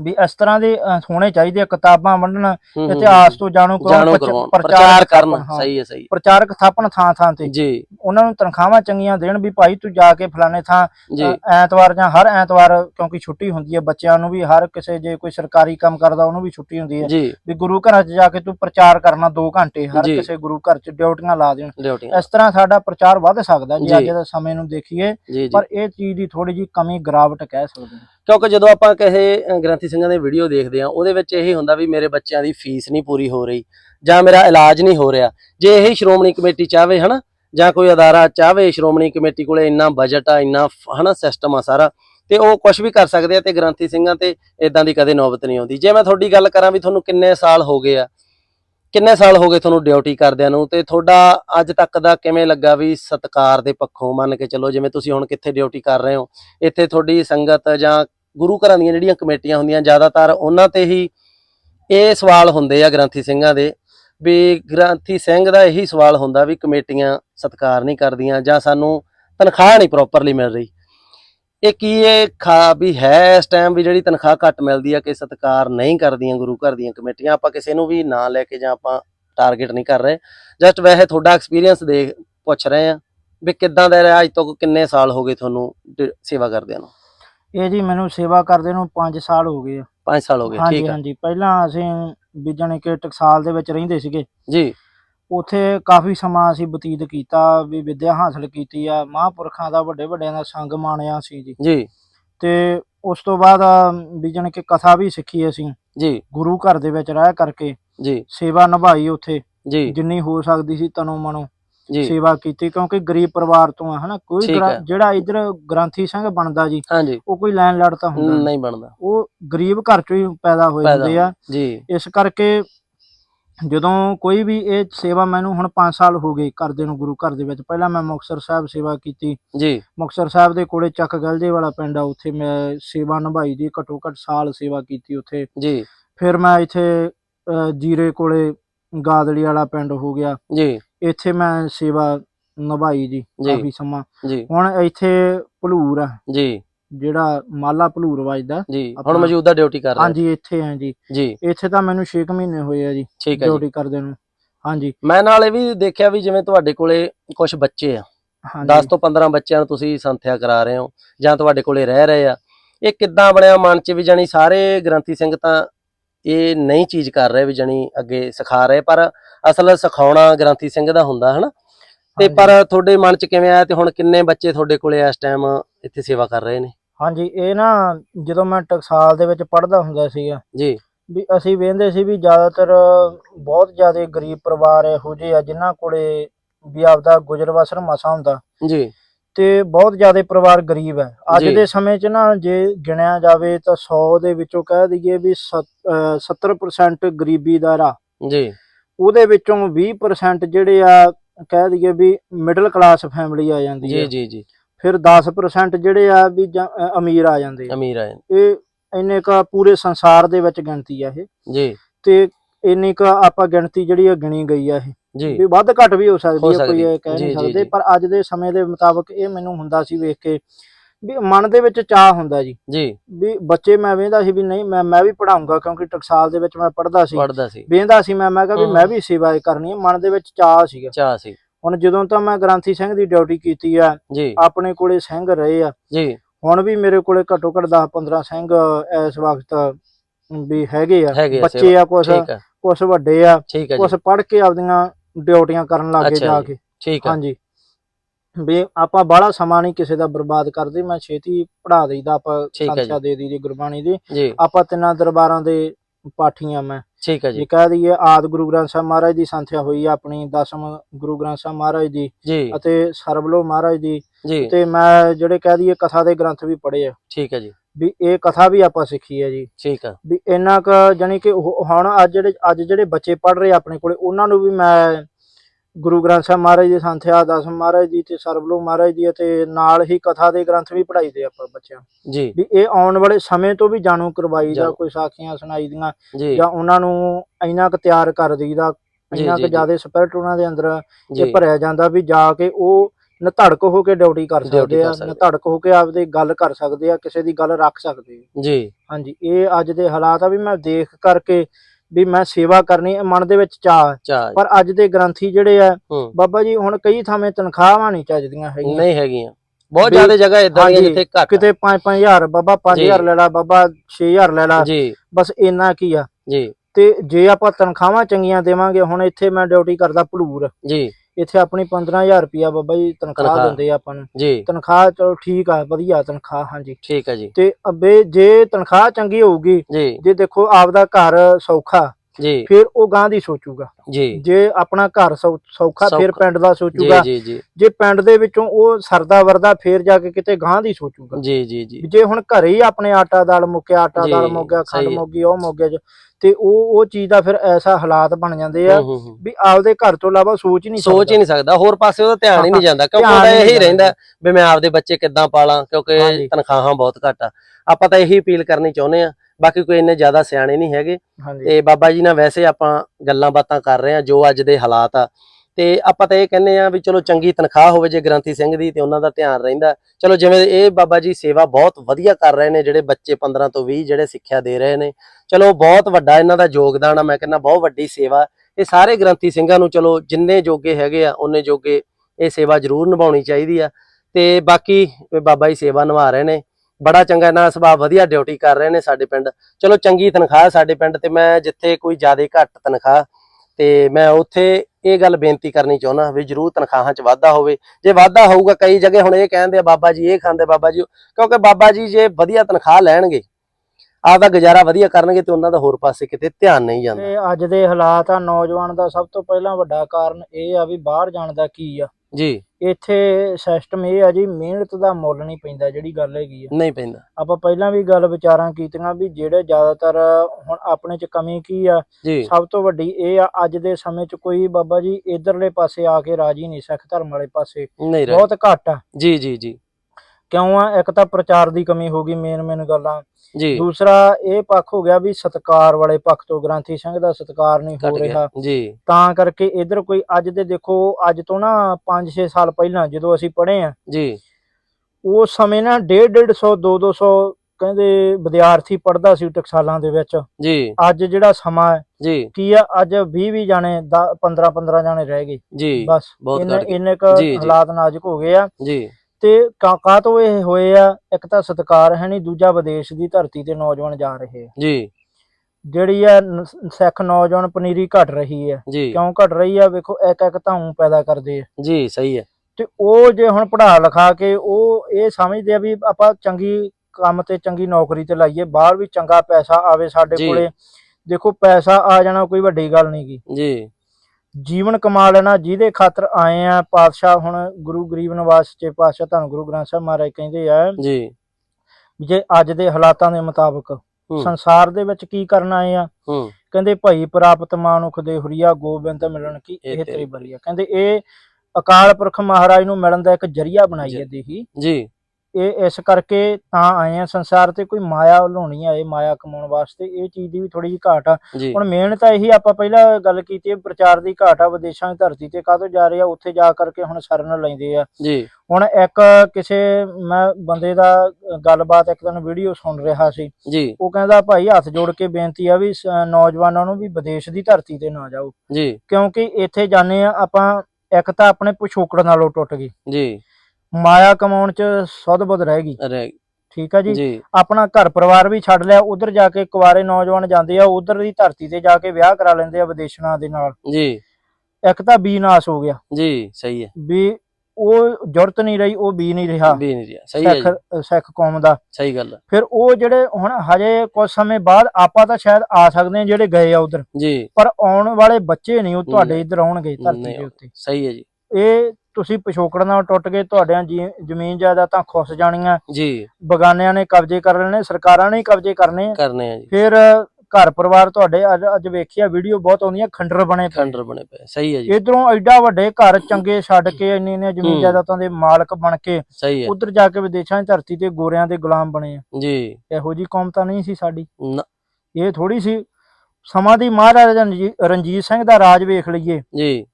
Speaker 2: ਵੀ ਇਸ ਤਰ੍ਹਾਂ ਦੇ ਹੋਣੇ ਚਾਹੀਦੇ ਆ ਕਿਤਾਬਾਂ ਵੰਡਣ
Speaker 1: ਹੂੰ, ਹੂੰ,
Speaker 2: ਇਤਿਹਾਸ ਤੋਂ ਜਾਣੂ
Speaker 1: ਜਾਣੂ
Speaker 2: ਕਰਵਾਉਣ
Speaker 1: ਪ੍ਰਚਾਰ ਕਰਨ।
Speaker 2: ਹਾਂ।
Speaker 1: ਸਹੀ ਹੈ ਸਹੀ
Speaker 2: ਪ੍ਰਚਾਰਕ ਥਾਪਣ ਥਾਂ ਥਾਂ ਤੇ।
Speaker 1: ਜੀ।
Speaker 2: ਉਹਨਾਂ ਨੂੰ ਤਨਖਾਹਾਂ ਚੰਗੀਆਂ ਦੇਣ ਵੀ ਭਾਈ ਤੂੰ ਜਾ ਕੇ ਫਲਾਣੇ ਥਾਂ
Speaker 1: ਜੀ।
Speaker 2: ਅ, ਐਤਵਾਰ ਜਾਂ ਹਰ ਐਤਵਾਰ ਕਿਉਂਕਿ ਛੁੱਟੀ ਹੁੰਦੀ ਹੈ ਬੱਚਿਆਂ ਨੂੰ ਵੀ ਹਰ ਕਿਸੇ ਜੇ ਕੋਈ ਸਰਕਾਰੀ ਕੰਮ ਕਰਦਾ ਉਹਨੂੰ ਵੀ ਛੁੱਟੀ ਹੁੰਦੀ ਹੈ।
Speaker 1: ਜੀ।
Speaker 2: ਵੀ ਗੁਰੂ ਘਰਾਂ 'ਚ ਜਾ ਕੇ ਤੂੰ ਪ੍ਰਚਾਰ ਕਰਨਾ 2 ਘੰਟੇ ਹਰ
Speaker 1: ਜੀ।
Speaker 2: ਕਿਸੇ ਗੁਰੂ ਘਰ 'ਚ ਡਿਊਟੀਆਂ ਲਾ ਦੇਣ। ਇਸ ਤਰ੍ਹਾਂ ਸਾਡਾ ਪ੍ਰਚਾਰ ਵੱਧ ਸਕਦਾ ਜੇ
Speaker 1: ਜੀ।
Speaker 2: ਅੱਜ ਦੇ ਸਮੇਂ ਨੂੰ ਦੇਖੀਏ।
Speaker 1: ਜੀ ਜੀ।
Speaker 2: ਪਰ ਇਹ ਚੀਜ਼ ਦੀ ਥੋੜੀ ਜੀ ਕਮੀ ਗਰਾਵਟ ਕਹਿ ਸਕਦੇ ਹਾਂ।
Speaker 1: ਕਿਉਂਕਿ ਜਦੋਂ ਆਪਾਂ ਕਿਸੇ ਗ੍ਰੰਥੀ ਸਿੰਘਾਂ ਦੇ ਵੀਡੀਓ ਦੇਖਦੇ ਆ ਉਹਦੇ ਵਿੱਚ ਇਹ ਹੁੰਦਾ ਵੀ ਮੇਰੇ ਬੱਚਿਆਂ ਦੀ ਫੀਸ ਨਹੀਂ ਪੂਰੀ ਹੋ ਰਹੀ, ਜਾਂ ਮੇਰਾ ਇਲਾਜ ਨਹੀਂ ਹੋ ਰਿਹਾ। ਜੇ ਇਹ ਸ਼੍ਰੋਮਣੀ ਕਮੇਟੀ ਚਾਹਵੇ, ਹਨਾ, ਜਾਂ ਕੋਈ ਅਦਾਰਾ ਚਾਹਵੇ ਸ਼੍ਰੋਮਣੀ ਕਮੇਟੀ ਕੋਲੇ ਇੰਨਾ ਬਜਟ ਆ, ਇੰਨਾ ਫ- ਹਨਾ ਸਿਸਟਮ ਆ ਸਾਰਾ, ਤੇ ਉਹ ਕੁਝ ਵੀ ਕਰ ਸਕਦੇ ਆ ਤੇ ਗ੍ਰੰਥੀ ਸਿੰਘਾਂ ਤੇ ਇਦਾਂ ਦੀ ਕਦੇ ਨੌਬਤ ਨਹੀਂ ਆਉਂਦੀ। ਜੇ ਮੈਂ ਤੁਹਾਡੀ ਗੱਲ ਕਰਾਂ ਵੀ ਤੁਹਾਨੂੰ ਕਿੰਨੇ ਸਾਲ ਹੋ ਗਏ ਆ, ਕਿੰਨੇ ਸਾਲ ਹੋ ਗਏ ਤੁਹਾਨੂੰ ਡਿਊਟੀ ਕਰਦਿਆਂ ਨੂੰ, ਤੇ ਤੁਹਾਡਾ ਅੱਜ ਤੱਕ ਦਾ ਕਿਵੇਂ ਲੱਗਾ ਵੀ ਸਤਕਾਰ ਦੇ ਪੱਖੋਂ ਮੰਨ ਕੇ ਚੱਲੋ, ਜਿਵੇਂ ਤੁਸੀਂ ਹੁਣ ਕਿੱਥੇ ਡਿਊਟੀ ਕਰ ਰਹੇ ਹੋ, ਇੱਥੇ ਤੁਹਾਡੀ ਸੰਗਤ ਜਾਂ ਗੁਰੂ ਘਰਾਂ ਦੀਆਂ ਜਿਹੜੀਆਂ ਕਮੇਟੀਆਂ ਹੁੰਦੀਆਂ, ਜ਼ਿਆਦਾਤਰ ਉਹਨਾਂ ਤੇ ਹੀ ਇਹ ਸਵਾਲ ਹੁੰਦੇ ਆ ਗ੍ਰੰਥੀ ਸਿੰਘਾਂ ਦੇ, ਵੀ ਗ੍ਰੰਥੀ ਸਿੰਘ ਦਾ ਇਹੀ ਸਵਾਲ ਹੁੰਦਾ ਵੀ ਕਮੇਟੀਆਂ ਸਤਕਾਰ ਨਹੀਂ ਕਰਦੀਆਂ ਜਾਂ ਸਾਨੂੰ ਤਨਖਾਹ ਨਹੀਂ ਪ੍ਰੋਪਰਲੀ ਮਿਲ ਰਹੀ। ਇਹ ਕੀ ਇਹ ਖਾ, ਵੀ ਹੈ ਇਸ ਟਾਈਮ ਵੀ ਜਿਹੜੀ ਤਨਖਾਹ ਘੱਟ ਮਿਲਦੀ ਆ ਕਿ ਸਤਕਾਰ ਨਹੀਂ ਕਰਦੀਆਂ ਗੁਰੂ ਘਰ ਦੀਆਂ ਕਮੇਟੀਆਂ, ਆਪਾਂ ਕਿਸੇ ਨੂੰ ਵੀ ਨਾਂ ਲੈ ਕੇ ਜਾਂ ਆਪਾਂ ਟਾਰਗੇਟ ਨਹੀਂ ਕਰ ਰਹੇ। ਜਸਟ ਵੈਸੇ ਤੁਹਾਡਾ ਐਕਸਪੀਰੀਅੰਸ ਦੇ, ਪੁੱਛ ਰਹੇ ਆ ਵੀ ਕਿੱਦਾਂ ਦਾ ਰਿਹਾ, ਅੱਜ ਤੋਂ ਕਿੰਨੇ ਸਾਲ ਹੋ ਗਏ ਤੁਹਾਨੂੰ ਸੇਵਾ ਕਰਦਿਆਂ ਨੂੰ?
Speaker 2: ਇਹ ਜੀ ਮੈਨੂੰ ਸੇਵਾ ਕਰਦੇ ਨੂੰ 5 ਸਾਲ ਹੋ ਗਏ ਆ।
Speaker 1: 5 ਸਾਲ ਹੋ ਗਏ
Speaker 2: ਹਾਂਜੀ
Speaker 1: ਠੀਕ ਆ।
Speaker 2: ਹਾਂਜੀ। ਪਹਿਲਾਂ ਅਸੀਂ ਵੀ ਜਾਣੀ ਕਿ ਟਕਸਾਲ ਦੇ ਵਿੱਚ ਰਹਿੰਦੇ ਸੀਗੇ।
Speaker 1: ਜੀ।
Speaker 2: ਉੱਥੇ ਕਾਫੀ ਸਮਾਂ ਅਸੀਂ ਬਤੀਤ ਕੀਤਾ ਵੀ ਵਿੱਦਿਆ ਹਾਸਲ ਕੀਤੀ ਆ। ਮਹਾਂਪੁਰਖਾਂ ਦਾ ਵੱਡੇ ਵੱਡਿਆਂ ਦਾ ਸੰਗ ਮਾਣਿਆ ਸੀ ਜੀ।
Speaker 1: ਜੀ।
Speaker 2: ਤੇ ਉਸ ਤੋਂ ਬਾਅਦ ਵੀ ਜਾਣੀ ਕਿ ਕਥਾ ਵੀ ਸਿੱਖੀ ਅਸੀਂ।
Speaker 1: ਜੀ।
Speaker 2: ਗੁਰੂ ਘਰ ਦੇ ਵਿੱਚ ਰਹਿ ਕਰਕੇ
Speaker 1: ਜੀ।
Speaker 2: ਸੇਵਾ ਨਿਭਾਈ ਉੱਥੇ।
Speaker 1: ਜੀ।
Speaker 2: ਜਿੰਨੀ ਹੋ ਸਕਦੀ ਸੀ ਤਨੋਂ ਮਨੋਂ।
Speaker 1: ਜੀ।
Speaker 2: ਸੇਵਾ ਕੀਤੀ ਕਿਉਂਕਿ ਗਰੀਬ ਪਰਿਵਾਰ ਤੋਂ ਆ ਹਨਾ? ਕੋਈ
Speaker 1: ਠੀਕ
Speaker 2: ਗ੍ਰਾਂ-
Speaker 1: ਹੈ।
Speaker 2: ਜਿਹੜਾ ਇੱਧਰ ਗ੍ਰੰਥੀ ਸਿੰਘ ਬਣਦਾ ਜੀ
Speaker 1: ਹਾਂਜੀ।
Speaker 2: ਉਹ ਕੋਈ ਲੈਣ ਲੜ ਤਾਂ ਹੁੰਦਾ ਨਹੀਂ।
Speaker 1: ਨਹੀਂ ਬਣਦਾ।
Speaker 2: ਉਹ ਗਰੀਬ ਘਰ ਚੋਂ ਹੀ ਪੈਦਾ ਹੋਏ
Speaker 1: ਪੈਦਾ
Speaker 2: ਹੁੰਦੇ ਆ।
Speaker 1: ਜੀ।
Speaker 2: ਇਸ ਕਰਕੇ ਜਦੋਂ ਕੋਈ ਵੀ ਇਹ ਸੇਵਾ ਮੈਨੂੰ ਹੁਣ 5 ਸਾਲ ਹੋ ਗਏ ਕਰਦੇ ਨੂੰ ਗੁਰੂ ਘਰ ਦੇ ਵਿੱਚ। ਪਹਿਲਾਂ ਮੈਂ ਮੁਕਤਸਰ ਸਾਹਿਬ ਸੇਵਾ ਕੀਤੀ।
Speaker 1: ਜੀ।
Speaker 2: ਮੁਕਤਸਰ ਸਾਹਿਬ ਦੇ ਕੋਲੇ ਚੱਕ ਗਲਜੇ ਵਾਲਾ ਪਿੰਡ ਆ ਉੱਥੇ ਮੈਂ ਸੇਵਾ ਨਿਭਾਈ ਜੀ ਘੱਟੋ ਘੱਟ ਸਾਲ ਸੇਵਾ ਕੀਤੀ ਉੱਥੇ।
Speaker 1: ਜੀ।
Speaker 2: ਫਿਰ ਮੈਂ ਇੱਥੇ ਅ, ਜੀਰੇ ਕੋਲੇ ਗਾਦੜੀ ਵਾਲਾ ਪਿੰਡ ਹੋ ਗਿਆ।
Speaker 1: ਜੀ।
Speaker 2: ਇੱਥੇ ਮੈਂ ਸੇਵਾ ਨਿਭਾਈ ਜੀ
Speaker 1: ਜੀ।
Speaker 2: ਕਾਫੀ ਸਮਾਂ।
Speaker 1: ਜੀ।
Speaker 2: ਹੁਣ ਇੱਥੇ ਭਲੂਰ ਆ।
Speaker 1: ਜੀ।
Speaker 2: ਜਿਹੜਾ ਮਾਲਾ ਭਲੂਰ ਵੱਜਦਾ।
Speaker 1: ਜੀ। ਹੁਣ
Speaker 2: ਆਪਣਾ-
Speaker 1: ਮੌਜੂਦਾ ਡਿਊਟੀ ਕਰ ਰਹੇ
Speaker 2: ਹਾਂਜੀ ਇੱਥੇ ਆ ਜੀ।
Speaker 1: ਜੀ।
Speaker 2: ਇੱਥੇ ਤਾਂ ਮੈਨੂੰ 6 ਮਹੀਨੇ ਹੋਏ ਆ ਜੀ
Speaker 1: ਠੀਕ ਹੈ ਜੀ।
Speaker 2: ਡਿਊਟੀ ਕਰਦੇ ਨੂੰ। ਹਾਂਜੀ।
Speaker 1: ਮੈਂ ਨਾਲ ਇਹ ਵੀ ਦੇਖਿਆ ਵੀ ਜਿਵੇਂ ਤੁਹਾਡੇ ਕੋਲੇ ਕੁਝ ਬੱਚੇ ਆ। 10
Speaker 2: ਹਾਂਜੀ
Speaker 1: ਤੋਂ 15 ਬੱਚਿਆਂ ਨੂੰ ਤੁਸੀਂ ਸੰਥਿਆ ਕਰਾ ਰਹੇ ਹੋ ਜਾਂ ਤੁਹਾਡੇ ਕੋਲੇ ਰਹਿ ਰਹੇ ਆ। ਇਹ ਕਿੱਦਾਂ ਬਣਿਆ ਮਨ 'ਚ ਵੀ ਜਾਨੀ ਸਾਰੇ ਗ੍ਰੰਥੀ ਸਿੰਘ ਤਾਂ ਇਹ ਨਹੀਂ ਚੀਜ਼ ਕਰ ਰਹੇ ਵੀ ਜਾਨੀ ਅੱਗੇ ਸਿਖਾ ਰਹੇ ਪਰ ਅਸਲ ਸਿਖਾਉਣਾ ਗ੍ਰੰਥੀ ਸਿੰਘ ਦਾ ਹੁੰਦਾ ਹਨਾ? ਤੇ। ਪਰ ਤੁਹਾਡੇ ਮਨ 'ਚ ਕਿਵੇਂ ਆਇਆ ਤੇ ਹੁਣ ਕਿੰਨੇ ਬੱਚੇ ਤੁਹਾਡੇ ਕੋਲੇ ਇਸ ਟਾਈਮ ਇੱਥੇ ਸੇਵਾ ਕਰ ਰਹੇ ਨੇ?
Speaker 2: ਹਾਂਜੀ ਇਹ ਨਾ ਜਦੋਂ ਮੈਂ ਟਕਸਾਲ ਦੇ ਵਿੱਚ ਪੜ੍ਹਦਾ ਹੁੰਦਾ ਸੀਗਾ
Speaker 1: ਜੀ।
Speaker 2: ਵੀ ਅਸੀਂ ਵੇਖਦੇ ਸੀ ਵੀ ਜ਼ਿਆਦਾਤਰ ਬਹੁਤ ਜ਼ਿਆਦਾ ਗਰੀਬ ਪਰਿਵਾਰ ਇਹੋ ਜਿਹੇ ਆ ਜਿਨ੍ਹਾਂ ਕੋਲੇ ਵੀ ਆਪਦਾ ਗੁਜ਼ਰ ਬਸਰ ਮਸਾ ਹੁੰਦਾ।
Speaker 1: ਜੀ।
Speaker 2: ਤੇ ਬਹੁਤ ਜ਼ਿਆਦਾ ਪਰਿਵਾਰ ਗਰੀਬ ਹੈ। ਅੱਜ
Speaker 1: ਜੀ।
Speaker 2: ਦੇ ਸਮੇਂ 'ਚ ਨਾ ਜੇ ਗਿਣਿਆ ਜਾਵੇ ਤਾਂ 100 ਦੇ ਵਿੱਚੋਂ ਕਹਿ ਦਈਏ ਵੀ ਸੱਤ- ਅਹ 70% ਗਰੀਬੀ ਦਾ ਰਾ
Speaker 1: ਜੀ।
Speaker 2: ਉਹਦੇ ਵਿੱਚੋਂ 20% ਜਿਹੜੇ ਆ ਕਹਿ ਦਈਏ ਵੀ ਮਿਡਲ ਕਲਾਸ ਫੈਮਿਲੀ ਆ ਜਾਂਦੀ
Speaker 1: ਜੀ
Speaker 2: ਹੈ।
Speaker 1: ਜੀ ਜੀ।
Speaker 2: ਫਿਰ 10% ਜਿਹੜੇ ਆ ਵੀ ਜਾਂ- ਅ, ਅਮੀਰ ਆ ਜਾਂਦੇ ਆ।
Speaker 1: ਅਮੀਰ ਆਏ
Speaker 2: ਇਹ ਇੰਨੇ ਕ ਪੂਰੇ ਸੰਸਾਰ ਦੇ ਵਿੱਚ ਗਿਣਤੀ ਆ ਇਹ।
Speaker 1: ਜੀ।
Speaker 2: ਤੇ ਇੰਨੀ ਕ ਆਪਾਂ ਗਿਣਤੀ ਜਿਹੜੀ ਆ ਗਿਣੀ ਗਈ ਆ ਇਹ।
Speaker 1: ਜੀ।
Speaker 2: ਵੀ ਵੱਧ ਘੱਟ ਵੀ ਹੋ ਸਕਦੀ ਹੈ ਕੋਈ ਇਹ। ਕਹਿ ਨਹੀਂ ਸਕਦੇ। ਪਰ ਅੱਜ ਦੇ ਸਮੇਂ ਦੇ ਮੁਤਾਬਕ ਇਹ ਮੈਨੂੰ ਹੁੰਦਾ ਸੀ ਵੇਖ ਕੇ ਵੀ ਮਨ ਦੇ ਵਿੱਚ ਚਾਹ ਹੁੰਦਾ ਜੀ।
Speaker 1: ਜੀ।
Speaker 2: ਵੀ ਬੱਚੇ ਮੈਂ ਵੇਂਦਾ ਸੀ ਵੀ ਨਹੀਂ ਮੈਂ ਮੈਂ ਵੀ ਪੜਾਉਂਗਾ ਕਿਉਂਕਿ ਟਕਸਾਲ ਦੇ ਵਿੱਚ ਮੈਂ ਪੜਦਾ ਸੀ।
Speaker 1: ਪੜਦਾ ਸੀ।
Speaker 2: ਵੇਂਦਾ ਸੀ ਮੈਂ ਮੈਂ ਕਿਹਾ ਵੀ। ਮੈਂ ਵੀ ਸੇਵਾ ਕਰਨੀ ਹੈ ਮਨ ਦੇ ਵਿੱਚ ਚਾਹ ਸੀਗਾ।
Speaker 1: ਚਾਹ ਸੀ।
Speaker 2: ਹੁਣ ਜਦੋਂ ਤਾਂ ਮੈਂ ਗ੍ਰਾਂਥੀ ਸਿੰਘ ਦੀ ਡਿਊਟੀ ਕੀਤੀ ਆ ਆਪਣੇ ਕੋਲੇ ਸਿੰਘ ਰਹੇ ਆ।
Speaker 1: ਜੀ।
Speaker 2: ਹੁਣ ਵੀ ਮੇਰੇ ਕੋਲੇ ਘੱਟੋ ਘੱਟ 10 15 ਸਿੰਘ ਇਸ ਵਕਤ ਵੀ ਹੈਗੇ ਆ। ਬੱਚੇ। ਆ
Speaker 1: ਹੈ
Speaker 2: ਕੁਛ ਵੱਡੇ ਆ।
Speaker 1: ਜੀ।
Speaker 2: ਪੜ੍ਹ ਕੇ ਆਪਦੀਆਂ ਡਿਊਟੀਆਂ ਕਰਨ ਲੱਗੇ
Speaker 1: ਅੱਛਾ
Speaker 2: ਜਾ
Speaker 1: ਜੀ।
Speaker 2: ਕੇ।
Speaker 1: ਠੀਕ ਹੈ
Speaker 2: ਹਾਂਜੀ। ਵੀ ਆਪਾਂ ਬਾਹਲਾ ਸਮਾਂ ਨਹੀਂ ਕਿਸੇ ਦਾ ਬਰਬਾਦ ਕਰਦੇ ਮੈਂ ਛੇਤੀ ਪੜਾ ਦੇਈਦਾ ਆਪਾਂ
Speaker 1: ਠੀਕ ਹੈ ਜੀ।
Speaker 2: ਸੰਥਿਆ ਦੇ ਦਈਦੀ ਗੁਰਬਾਣੀ ਦੀ।
Speaker 1: ਜੀ।
Speaker 2: ਆਪਾਂ ਤਿੰਨਾਂ ਦਰਬਾਰਾਂ ਦੇ ਪਾਠੀਆਂ ਮੈਂ।
Speaker 1: ਠੀਕ ਹੈ
Speaker 2: ਜੇ।
Speaker 1: ਜੀ
Speaker 2: ਕਹਿ ਦਈਏ ਆਦ ਗੁਰੂ ਗ੍ਰੰਥ ਸਾਹਿਬ ਮਹਾਰਾਜ ਦੀ ਸੰਥਿਆ ਹੋਈ ਆ ਆਪਣੀ ਦਸਮ ਗੁਰੂ ਗ੍ਰੰਥ ਸਾਹਿਬ ਮਹਾਰਾਜ ਦੀ
Speaker 1: ਜੀ।
Speaker 2: ਅਤੇ ਸਰਬਲੋ ਮਹਾਰਾਜ ਦੀ
Speaker 1: ਜੀ।
Speaker 2: ਤੇ ਮੈਂ ਜਿਹੜੇ ਕਹਿ ਦਈਏ ਕਥਾ ਦੇ ਗ੍ਰੰਥ ਵੀ ਪੜ੍ਹੇ ਆ।
Speaker 1: ਠੀਕ ਹੈ ਜੀ।
Speaker 2: ਵੀ ਇਹ ਕਥਾ ਵੀ ਆਪਾਂ ਸਿੱਖੀ ਹੈ ਜੀ
Speaker 1: ਠੀਕ ਹੈ
Speaker 2: ਵੀ ਇੰਨਾ ਕ ਜਾਨੀ ਕਿ ਉਹ- ਹੁਣ ਅੱਜ ਜਿਹੜੇ ਅੱਜ ਜਿਹੜੇ ਬੱਚੇ ਪੜ ਰਹੇ ਆ ਆਪਣੇ ਕੋਲੇ ਉਹਨਾਂ ਨੂੰ ਵੀ ਮੈਂ ਗੁਰੂ ਗ੍ਰੰਥ ਸਾਹਿਬ ਮਹਾਰਾਜ ਦੀ ਸੰਥਿਆ ਦਸਮ ਮਹਾਰਾਜ ਦੀ ਤੇ ਸਰਬਲੋ ਮਹਾਰਾਜ ਦੀ ਅਤੇ ਨਾਲ ਹੀ ਕਥਾ ਦੇ ਗ੍ਰੰਥ ਵੀ ਪੜਾਈਦੇ ਆਪਾਂ ਬੱਚਿਆਂ ਨੂੰ।
Speaker 1: ਜੀ
Speaker 2: ਵੀ ਇਹ ਆਉਣ ਵਾਲੇ ਸਮੇਂ ਤੋਂ ਵੀ ਜਾਣੂ ਕਰਵਾਈ ਦਾ
Speaker 1: ਜਾਣੂ।
Speaker 2: ਕੋਈ ਸਾਖੀਆਂ ਸੁਣਾਈ ਦੀਆਂ
Speaker 1: ਜੀ
Speaker 2: ਜਾਂ ਉਹਨਾਂ ਨੂੰ ਇੰਨਾ ਕੁ ਤਿਆਰ ਕਰ ਦਈਦਾ
Speaker 1: ਜੀ,
Speaker 2: ਇੰਨਾ
Speaker 1: ਜੀ,
Speaker 2: ਕੁ
Speaker 1: ਜੀ।
Speaker 2: ਜ਼ਿਆਦਾ ਸਪਿਰਿਟ ਉਹਨਾਂ ਦੇ ਅੰਦਰ
Speaker 1: ਜੀ
Speaker 2: ਇਹ ਭਰਿਆ ਜਾਂਦਾ ਵੀ ਜਾ ਕੇ ਉਹ ਨਧੜਕ ਹੋ ਕੇ ਡਿਊਟੀ ਕਰ ਸਕਦੇ ਆ। ਨਧੜਕ ਹੋ ਕੇ ਆਪਦੇ ਗੱਲ ਕਰ ਸਕਦੇ ਆ ਕਿਸੇ ਦੀ ਗੱਲ ਰੱਖ ਸਕਦੇ ਆ।
Speaker 1: ਜੀ।
Speaker 2: ਹਾਂਜੀ ਇਹ ਅੱਜ ਦੇ ਹਾਲਾਤ ਆ ਵੀ ਮੈਂ ਦੇਖ ਕਰਕੇ ਵੀ ਮੈਂ ਸੇਵਾ ਕਰਨੀ ਮਨ ਦੇ ਵਿੱਚ ਚਾਹ ਪਰ ਅੱਜ ਦੇ ਗ੍ਰੰਥੀ ਜਿਹੜੇ ਆ ਬਾਬਾ ਜੀ ਹੁਣ ਕਈ ਥਾਵੇਂ ਤਨਖਾਹਾਂ ਨਹੀਂ ਚੱਜਦੀਆਂ ਹੈਗੀਆਂ।
Speaker 1: ਨਹੀਂ ਹੈਗੀਆਂ। ਬਹੁਤ ਜ਼ਿਆਦਾ ਜਗ੍ਹਾ ਇਦਾਂ ਦੀਆਂ ਜਿੱਥੇ ਘੱਟ
Speaker 2: ਕਿਤੇ 5-5000 ਬਾਬਾ 5000 ਲੈ ਲਾ ਬਾਬਾ 6000 ਲੈ ਲਾ।
Speaker 1: ਜੀ।
Speaker 2: ਬਸ ਇੰਨਾ ਕੀ ਆ।
Speaker 1: ਜੀ।
Speaker 2: ਤੇ ਜੇ ਆਪਾਂ ਤਨਖਾਹਾਂ ਚੰਗੀਆਂ ਦੇਵਾਂਗੇ ਹੁਣ ਇੱਥੇ ਮੈਂ ਡਿਊਟੀ ਕਰਦਾ ਭਲੂਰ।
Speaker 1: ਜੀ।
Speaker 2: ਇੱਥੇ ਆਪਣੀ 15000 ਰੁਪਿਆ ਬਾਬਾ ਜੀ ਤਨਖਾਹ
Speaker 1: ਤਨਖਾਹ।
Speaker 2: ਦਿੰਦੇ ਆ ਆਪਾਂ ਨੂੰ।
Speaker 1: ਜੀ।
Speaker 2: ਤਨਖਾਹ ਚਲੋ ਠੀਕ ਆ ਵਧੀਆ ਤਨਖਾਹ ਹਾਂਜੀ।
Speaker 1: ਠੀਕ ਹੈ ਜੀ।
Speaker 2: ਤੇ ਅਬੇ ਜੇ ਤਨਖਾਹ ਚੰਗੀ ਹੋਊਗੀ
Speaker 1: ਜੀ।
Speaker 2: ਜੇ ਦੇਖੋ ਆਪਦਾ ਘਰ ਸੌਖਾ
Speaker 1: ਜੀ।
Speaker 2: ਫਿਰ ਉਹ ਗਾਂ ਦੀ ਸੋਚੂਗਾ।
Speaker 1: ਜੀ।
Speaker 2: ਜੇ ਆਪਣਾ ਘਰ ਸੌਖਾ ਫਿਰ। ਪਿੰਡ ਦਾ ਸੋਚੂਗਾ।
Speaker 1: ਜੀ ਜੀ
Speaker 2: ਜੇ। ਪਿੰਡ ਦੇ ਵਿੱਚੋਂ ਉਹ ਸਰਦਾ ਵਰਦਾ ਫੇਰ ਜਾ ਕੇ ਕਿਤੇ ਗਾਂ ਦੀ ਸੋਚੂਗਾ।
Speaker 1: ਜੀ ਜੀ ਜੀ।
Speaker 2: ਜੇ ਹੁਣ ਘਰੇ ਹੀ ਆਪਣੇ ਆਟਾ ਦਾਲ ਮੁੱਕਿਆ ਆਟਾ ਦਾਲ ਮੁੱਕ ਗਿਆ ਖੰਡ। ਮੁੱਕ ਗਈ ਉਹ ਮੁੱਕ ਗਿਆ ਜੀ, ਤੇ ਉਹ ਉਹ ਚੀਜ਼ ਦਾ ਫਿਰ ਐਸਾ ਹਾਲਾਤ ਬਣ ਜਾਂਦੇ ਆ। ਵੀ ਆਪਦੇ ਘਰ ਤੋਂ ਇਲਾਵਾ ਸੋਚ ਹੀ ਨਹੀਂ
Speaker 1: ਸੋਚ ਹੀ ਨਹੀਂ ਸਕਦਾ। ਹੋਰ ਪਾਸੇ ਉਹਦਾ ਧਿਆਨ ਹੀ ਨਹੀਂ ਜਾਂਦਾ। ਕਿਉਂਕਿ ਉਹਦਾ ਇਹੀ ਰਹਿੰਦਾ। ਵੀ ਮੈਂ ਆਪਦੇ ਬੱਚੇ ਕਿੱਦਾਂ ਪਾਲਾਂ ਕਿਉਂਕਿ। ਤਨਖਾਹਾਂ ਬਹੁਤ ਘੱਟ ਆ। ਆਪਾਂ ਤਾਂ ਇਹੀ ਅਪੀਲ ਕਰਨੀ ਚਾਹੁੰਦੇ ਆ ਬਾਕੀ ਕੋਈ ਇੰਨੇ ਜ਼ਿਆਦਾ ਸਿਆਣੇ ਨਹੀਂ ਹੈਗੇ। ਤੇ ਬਾਬਾ ਜੀ ਨਾਲ ਵੈਸੇ ਆਪਾਂ ਗੱਲਾਂ ਬਾਤਾਂ ਕਰ ਰਹੇ ਆ ਜੋ ਅੱਜ ਦੇ ਹਾਲਾਤ ਆ। ਤੇ ਆਪਾਂ ਤਾਂ ਇਹ ਕਹਿੰਦੇ ਆ ਵੀ ਚਲੋ ਚੰਗੀ ਤਨਖਾਹ ਹੋਵੇ ਜੇ ਗ੍ਰੰਥੀ ਸਿੰਘ ਦੀ ਤੇ ਉਹਨਾਂ ਦਾ ਧਿਆਨ ਰਹਿੰਦਾ। ਚਲੋ ਜਿਵੇਂ ਇਹ ਬਾਬਾ ਜੀ ਸੇਵਾ ਬਹੁਤ ਵਧੀਆ ਕਰ ਰਹੇ ਨੇ ਜਿਹੜੇ ਬੱਚੇ 15 ਤੋਂ 20 ਜਿਹੜੇ ਸਿੱਖਿਆ ਦੇ ਰਹੇ ਨੇ। ਚਲੋ ਬਹੁਤ ਵੱਡਾ ਇਹਨਾਂ ਦਾ ਯੋਗਦਾਨ ਆ ਮੈਂ ਕਹਿੰਦਾ ਬਹੁਤ ਵੱਡੀ ਸੇਵਾ। ਇਹ ਸਾਰੇ ਗ੍ਰੰਥੀ ਸਿੰਘਾਂ ਨੂੰ ਚਲੋ ਜਿੰਨੇ ਜੋਗੇ ਹੈਗੇ ਆ ਉਹਨੇ ਜੋਗੇ ਇਹ ਸੇਵਾ ਜ਼ਰੂਰ ਨਿਭਾਉਣੀ ਚਾਹੀਦੀ ਆ। ਤੇ ਬਾਕੀ ਬਾਬਾ ਜੀ ਸੇਵਾ ਨਿਭਾ ਰਹੇ ਨੇ। ਬੜਾ ਚੰਗਾ ਨਾਲ ਸੁਭਾਅ ਵਧੀਆ ਡਿਊਟੀ ਕਰ ਰਹੇ ਨੇ ਸਾਡੇ ਪਿੰਡ। ਚਲੋ ਚੰਗੀ ਤਨਖਾਹ ਸਾਡੇ ਪਿੰਡ ਤੇ ਮੈਂ ਜਿੱਥੇ ਕੋਈ ਜ਼ਿਆਦਾ ਘੱਟ ਤਨਖਾਹ ਤੇ ਮੈਂ ਉੱਥੇ ਇਹ ਗੱਲ ਬੇਨਤੀ ਕਰਨੀ ਚਾਹੁੰਦਾ ਵੀ ਜਰੂਰ ਤਨਖਾਹਾਂ 'ਚ ਵਾਧਾ ਹੋਵੇ। ਜੇ ਵਾਧਾ ਹੋਊਗਾ ਕਈ ਜਗ੍ਹਾ ਹੁਣ ਇਹ ਕਹਿੰਦੇ ਆ ਬਾਬਾ ਜੀ ਇਹ ਖਾਂਦੇ ਬਾਬਾ ਜੀ ਕਿਉਂਕਿ ਬਾਬਾ ਜੀ ਜੇ ਵਧੀਆ ਤਨਖਾਹ ਲੈਣਗੇ ਆਪਦਾ ਗੁਜ਼ਾਰਾ ਵਧੀਆ ਕਰਨਗੇ ਤੇ ਉਹਨਾਂ ਦਾ ਹੋਰ ਪਾਸੇ ਕਿਤੇ ਧਿਆਨ ਨਹੀਂ ਜਾਂਦਾ।
Speaker 2: ਤੇ ਅੱਜ ਦੇ ਹਾਲਾਤ ਆ ਨੌਜਵਾਨ ਦਾ ਸਭ ਤੋਂ ਪਹਿਲਾਂ ਵੱਡਾ ਕਾਰਨ ਇਹ ਆ ਵੀ ਬਾਹਰ ਜਾਣ ਦਾ ਕੀ ਆ।
Speaker 1: ਜੀ।
Speaker 2: ਇੱਥੇ ਸਿਸਟਮ ਇਹ ਆ ਜੀ ਮਿਹਨਤ ਦਾ ਮੁੱਲ ਨਹੀਂ ਪੈਂਦਾ ਜਿਹੜੀ ਗੱਲ ਹੈਗੀ ਆ।
Speaker 1: ਨਹੀਂ ਪੈਂਦਾ।
Speaker 2: ਆਪਾਂ ਪਹਿਲਾਂ ਵੀ ਗੱਲ ਵਿਚਾਰਾਂ ਕੀਤੀਆਂ ਵੀ ਜਿਹੜੇ ਜ਼ਿਆਦਾਤਰ ਹੁਣ ਆਪਣੇ ਚ ਕਮੀ ਕੀ ਆ
Speaker 1: ਜੀ।
Speaker 2: ਸਭ ਤੋਂ ਵੱਡੀ ਇਹ ਆ ਅੱਜ ਦੇ ਸਮੇਂ ਚ ਕੋਈ ਬਾਬਾ ਜੀ ਇਧਰਲੇ ਪਾਸੇ ਆ ਕੇ ਰਾਜੀ ਨਹੀਂ ਸਿੱਖ ਧਰਮ ਵਾਲੇ ਪਾਸੇ। ਬਹੁਤ ਘੱਟ ਆ।
Speaker 1: ਜੀ ਜੀ ਜੀ।
Speaker 2: ਕਿਉਂ ਆ? ਇੱਕ ਤਾਂ ਪ੍ਰਚਾਰ ਦੀ ਕਮੀ ਹੋ ਗਈ ਮੇਨ ਮੇਨ ਗੱਲਾਂ।
Speaker 1: ਜੀ।
Speaker 2: ਦੂਸਰਾ ਇਹ ਪੱਖ ਹੋ ਗਿਆ ਵੀ ਸਤਕਾਰ ਵਾਲੇ ਪੱਖ ਤੋਂ ਗ੍ਰੰਥੀ ਸਿੰਘ ਦਾ ਸਤਕਾਰ ਨਹੀਂ ਹੋ ਰਿਹਾ।
Speaker 1: ਜੀ।
Speaker 2: ਤਾਂ ਕਰਕੇ ਇਧਰ ਕੋਈ ਅੱਜ ਦੇ ਦੇਖੋ ਅੱਜ ਤੋਂ ਨਾ 5-6 ਸਾਲ ਪਹਿਲਾਂ ਜਦੋਂ ਅਸੀਂ ਪੜ੍ਹੇ ਆ
Speaker 1: ਜੀ।
Speaker 2: ਉਸ ਸਮੇਂ ਨਾ 1.5 150 2-200 ਕਹਿੰਦੇ ਵਿਦਿਆਰਥੀ ਪੜਦਾ ਸੀ ਟਕਸਾਲਾਂ ਦੇ ਵਿੱਚ।
Speaker 1: ਜੀ।
Speaker 2: ਅੱਜ ਜਿਹੜਾ ਸਮਾਂ ਹੈ
Speaker 1: ਜੀ।
Speaker 2: ਕੀ ਆ? ਅੱਜ 20-20 ਜਾਣੇ 15-15 ਜਾਣੇ ਰਹਿ ਗਏ।
Speaker 1: ਜੀ।
Speaker 2: ਬਸ। ਇੰਨੇ। ਇੰਨੇ ਕੁ। ਹਾਲਾਤ ਨਾਜ਼ੁਕ ਹੋ ਗਏ ਆ।
Speaker 1: ਜੀ।
Speaker 2: ਤੇ ਕਾ ਕਾ ਤੋਂ ਇਹ ਹੋਏ ਆ? ਇੱਕ ਤਾਂ ਸਤਕਾਰ ਹੈ ਨਹੀਂ ਦੂਜਾ ਵਿਦੇਸ਼ ਦੀ ਧਰਤੀ ਤੇ ਨੌਜਵਾਨ ਜਾ ਰਹੇ ਆ।
Speaker 1: ਜੀ।
Speaker 2: ਜਿਹੜੀ ਆ ਨ- ਸਿੱਖ ਨੌਜਵਾਨ ਪਨੀਰੀ ਘਟ ਰਹੀ
Speaker 1: ਜੀ।
Speaker 2: ਕਿਉਂ ਘਟ ਰਹੀ ਆ? ਵੇਖੋ ਇੱਕ ਇੱਕ ਧਾਉ ਪੈਦਾ ਕਰਦੇ ਆ।
Speaker 1: ਜੀ ਸਹੀ ਹੈ
Speaker 2: ਤੇ ਉਹ ਜੇ ਹੁਣ ਪੜ੍ਹਾ ਲਿਖਾ ਕੇ ਉਹ ਇਹ ਸਮਝਦੇ ਆ ਵੀ ਆਪਾਂ ਚੰਗੀ ਕੰਮ ਤੇ ਚੰਗੀ ਨੌਕਰੀ ਤੇ ਲਾਈਏ ਬਾਹਰ ਵੀ ਚੰਗਾ ਪੈਸਾ ਆਵੇ ਸਾਡੇ
Speaker 1: ਜੀ।
Speaker 2: ਕੋਲੇ। ਦੇਖੋ ਪੈਸਾ ਆ ਜਾਣਾ ਕੋਈ ਵੱਡੀ ਗੱਲ ਨਹੀਂ ਗੀ
Speaker 1: ਜੀ।
Speaker 2: ਜੀਵਨ ਕਮਾ ਲੈਣਾ ਜਿਹਦੇ ਖਾਤਰ ਆਏ ਆ ਪਾਤਸ਼ਾਹ। ਹੁਣ ਗੁਰੂ ਗਰੀਬ ਨਿਵਾਸ ਚ ਪਾਤਸ਼ਾਹ ਧੰਨ ਗੁਰੂ ਗ੍ਰੰਥ ਸਾਹਿਬ ਮਹਾਰਾਜ ਕਹਿੰਦੇ ਆ
Speaker 1: ਜੀ।
Speaker 2: ਜੇ ਅੱਜ ਦੇ ਹਾਲਾਤਾਂ ਦੇ ਮੁਤਾਬਕ ਸੰਸਾਰ ਦੇ ਵਿੱਚ ਕੀ ਕਰਨ ਆਏ ਆ? ਕਹਿੰਦੇ ਭਈ ਪ੍ਰਾਪਤ ਮਾਨੁਖ ਦੇ ਹੁਰੀਆ ਗੋਬਿੰਦ ਮਿਲਣ ਕੀ
Speaker 1: ਇਹ ਤੇਰੀ
Speaker 2: ਬਰੀਆ ਕਹਿੰਦੇ ਇਹ ਅਕਾਲ ਪੁਰਖ ਮਹਾਰਾਜ ਨੂੰ ਮਿਲਣ ਦਾ ਇੱਕ ਜਰੀਆ ਬਣਾਈ ਹੈ। ਦੇਹੀ
Speaker 1: ਜੀ।
Speaker 2: ਇਹ ਇਸ ਕਰਕੇ ਤਾਂ ਆਏ ਆ ਸੰਸਾਰ ਤੇ ਕੋਈ ਮਾਇਆ ਲਾਉਣੀ ਆਏ ਮਾਇਆ ਕਮਾਉਣ ਵਾਸਤੇ ਇਹ ਚੀਜ਼ ਦੀ ਵੀ ਥੋੜੀ ਜਿਹੀ ਘਾਟ ਆ।
Speaker 1: ਜੀ।
Speaker 2: ਹੁਣ ਮੇਨ ਤਾਂ ਇਹੀ ਆਪਾਂ ਪਹਿਲਾਂ ਗੱਲ ਕੀਤੀ ਹੈ ਪ੍ਰਚਾਰ ਦੀ ਘਾਟ ਆ ਵਿਦੇਸ਼ਾਂ ਦੀ ਧਰਤੀ ਤੇ ਕਾਹਤੋਂ ਜਾ ਰਹੇ ਆ ਉੱਥੇ ਜਾ ਕਰਕੇ ਹੁਣ ਸ਼ਰਨ ਲੈਂਦੇ ਆ।
Speaker 1: ਜੀ।
Speaker 2: ਹੁਣ ਇੱਕ ਕਿਸੇ ਮੈਂ ਬੰਦੇ ਦਾ ਗੱਲਬਾਤ ਇੱਕ ਦਿਨ ਵੀਡੀਓ ਸੁਣ ਰਿਹਾ ਸੀ।
Speaker 1: ਜੀ।
Speaker 2: ਉਹ ਕਹਿੰਦਾ ਭਾਈ ਹੱਥ ਜੋੜ ਕੇ ਬੇਨਤੀ ਆ ਵੀ ਸ- ਨੌਜਵਾਨਾਂ ਨੂੰ ਵੀ ਵਿਦੇਸ਼ ਦੀ ਧਰਤੀ ਤੇ ਨਾ ਜਾਓ।
Speaker 1: ਜੀ।
Speaker 2: ਕਿਉਂਕਿ ਇੱਥੇ ਜਾਂਦੇ ਆ ਆਪਾਂ ਇੱਕ ਤਾਂ ਆਪਣੇ ਪਿਛੋਕੜ ਨਾਲੋਂ ਟੁੱਟ ਗਈ
Speaker 1: ਜੀ।
Speaker 2: ਮਾਇਆ ਕਮਾਉਣ ਚ ਸੁੱਧ-ਬੁੱਧ ਰਹਿ ਗਈ।
Speaker 1: ਰਹਿ
Speaker 2: ਠੀਕ ਆ ਜੀ?
Speaker 1: ਜੀ।
Speaker 2: ਆਪਣਾ ਘਰ ਪਰਿਵਾਰ ਵੀ ਛੱਡ ਲਿਆ ਉਧਰ ਜਾ ਕੇ ਕੁਆਰੇ ਨੌਜਵਾਨ ਜਾਂਦੇ ਆ ਉਧਰ ਦੀ ਧਰਤੀ ਤੇ ਜਾ ਕੇ ਵਿਆਹ ਕਰਾ ਲੈਂਦੇ ਆ ਵਿਦੇਸ਼ਾਂ ਦੇ ਨਾਲ।
Speaker 1: ਜੀ।
Speaker 2: ਇੱਕ ਤਾਂ ਬੀ ਨਾਸ ਹੋ ਗਿਆ।
Speaker 1: ਜੀ ਸਹੀ ਹੈ।
Speaker 2: ਵੀ ਉਹ ਜੁਰਤ ਨਹੀਂ ਰਹੀ ਉਹ ਬੀ ਨਹੀਂ ਰਿਹਾ।
Speaker 1: ਵੀ ਨਹੀਂ ਰਿਹਾ। ਸਹੀ ਹੈ
Speaker 2: ਸਿੱਖ
Speaker 1: ਜੀ।
Speaker 2: ਸਿੱਖ ਕੌਮ ਦਾ।
Speaker 1: ਸਹੀ ਗੱਲ ਹੈ।
Speaker 2: ਫਿਰ ਉਹ ਜਿਹੜੇ ਹੁਣ ਹਜੇ ਕੁਝ ਸਮੇਂ ਬਾਅਦ ਆਪਾਂ ਤਾਂ ਸ਼ਾਇਦ ਆ ਸਕਦੇ ਆ ਜਿਹੜੇ ਗਏ ਆ ਉਧਰ।
Speaker 1: ਜੀ।
Speaker 2: ਪਰ ਆਉਣ ਵਾਲੇ ਬੱਚੇ ਨਹੀਂ ਉਹ ਤੁਹਾਡੇ। ਇੱਧਰ ਆਉਣਗੇ ਧਰਤੀ
Speaker 1: ਨਹੀਂ
Speaker 2: ਦੇ ਉੱਤੇ।
Speaker 1: ਸਹੀ ਹੈ ਜੀ।
Speaker 2: ਇਹ ਤੁਸੀਂ ਪਿਛੋਕੜ ਨਾਲ ਟੁੱਟ ਗਏ ਤੁਹਾਡਿਆਂ ਜੀ- ਜ਼ਮੀਨ ਜਾਇਦਾਦਾਂ ਖੁੱਸ ਜਾਣੀਆਂ।
Speaker 1: ਜੀ।
Speaker 2: ਬਗਾਨਿਆਂ ਨੇ ਕਬਜ਼ੇ ਕਰ ਲੈਣੇ ਸਰਕਾਰਾਂ ਨੇ ਹੀ ਕਬਜ਼ੇ ਕਰਨੇ ਆ।
Speaker 1: ਕਰਨੇ ਆ ਜੀ।
Speaker 2: ਫਿਰ ਘਰ ਪਰਿਵਾਰ ਤੁਹਾਡੇ ਅੱਜ ਅੱਜ ਵੇਖਿਆ ਵੀਡੀਓ ਬਹੁਤ ਆਉਂਦੀਆਂ ਖੰਡਰ ਬਣੇ ਪਏ।
Speaker 1: ਖੰਡਰ ਬਣੇ ਪਏ ਸਹੀ ਹੈ ਜੀ।
Speaker 2: ਇਧਰੋਂ ਐਡਾ ਵੱਡੇ ਘਰ ਚੰਗੇ ਛੱਡ ਕੇ ਇੰਨੇ ਇੰਨੇ ਜ਼ਮੀਨ
Speaker 1: ਹੂੰ।
Speaker 2: ਜਾਇਦਾਦਾਂ ਦੇ ਮਾਲਕ ਬਣ ਕੇ
Speaker 1: ਸਹੀ ਹੈ।
Speaker 2: ਉਧਰ ਜਾ ਕੇ ਵਿਦੇਸ਼ਾਂ ਦੀ ਧਰਤੀ ਤੇ ਗੋਰਿਆਂ ਦੇ ਗੁਲਾਮ ਬਣੇ ਆ।
Speaker 1: ਜੀ।
Speaker 2: ਇਹੋ ਜੀ ਕੌਮ ਤਾਂ ਨਹੀਂ ਸੀ ਸਾਡੀ।
Speaker 1: ਨਾ।
Speaker 2: ਇਹ ਥੋੜੀ ਸੀ ਸਮਾਂ ਦੀ ਮਹਾਰਾਜਾ ਰਣਜੀ- ਰਣਜੀਤ ਸਿੰਘ ਦਾ ਰਾਜ ਵੇਖ ਲਈਏ।
Speaker 1: ਜੀ।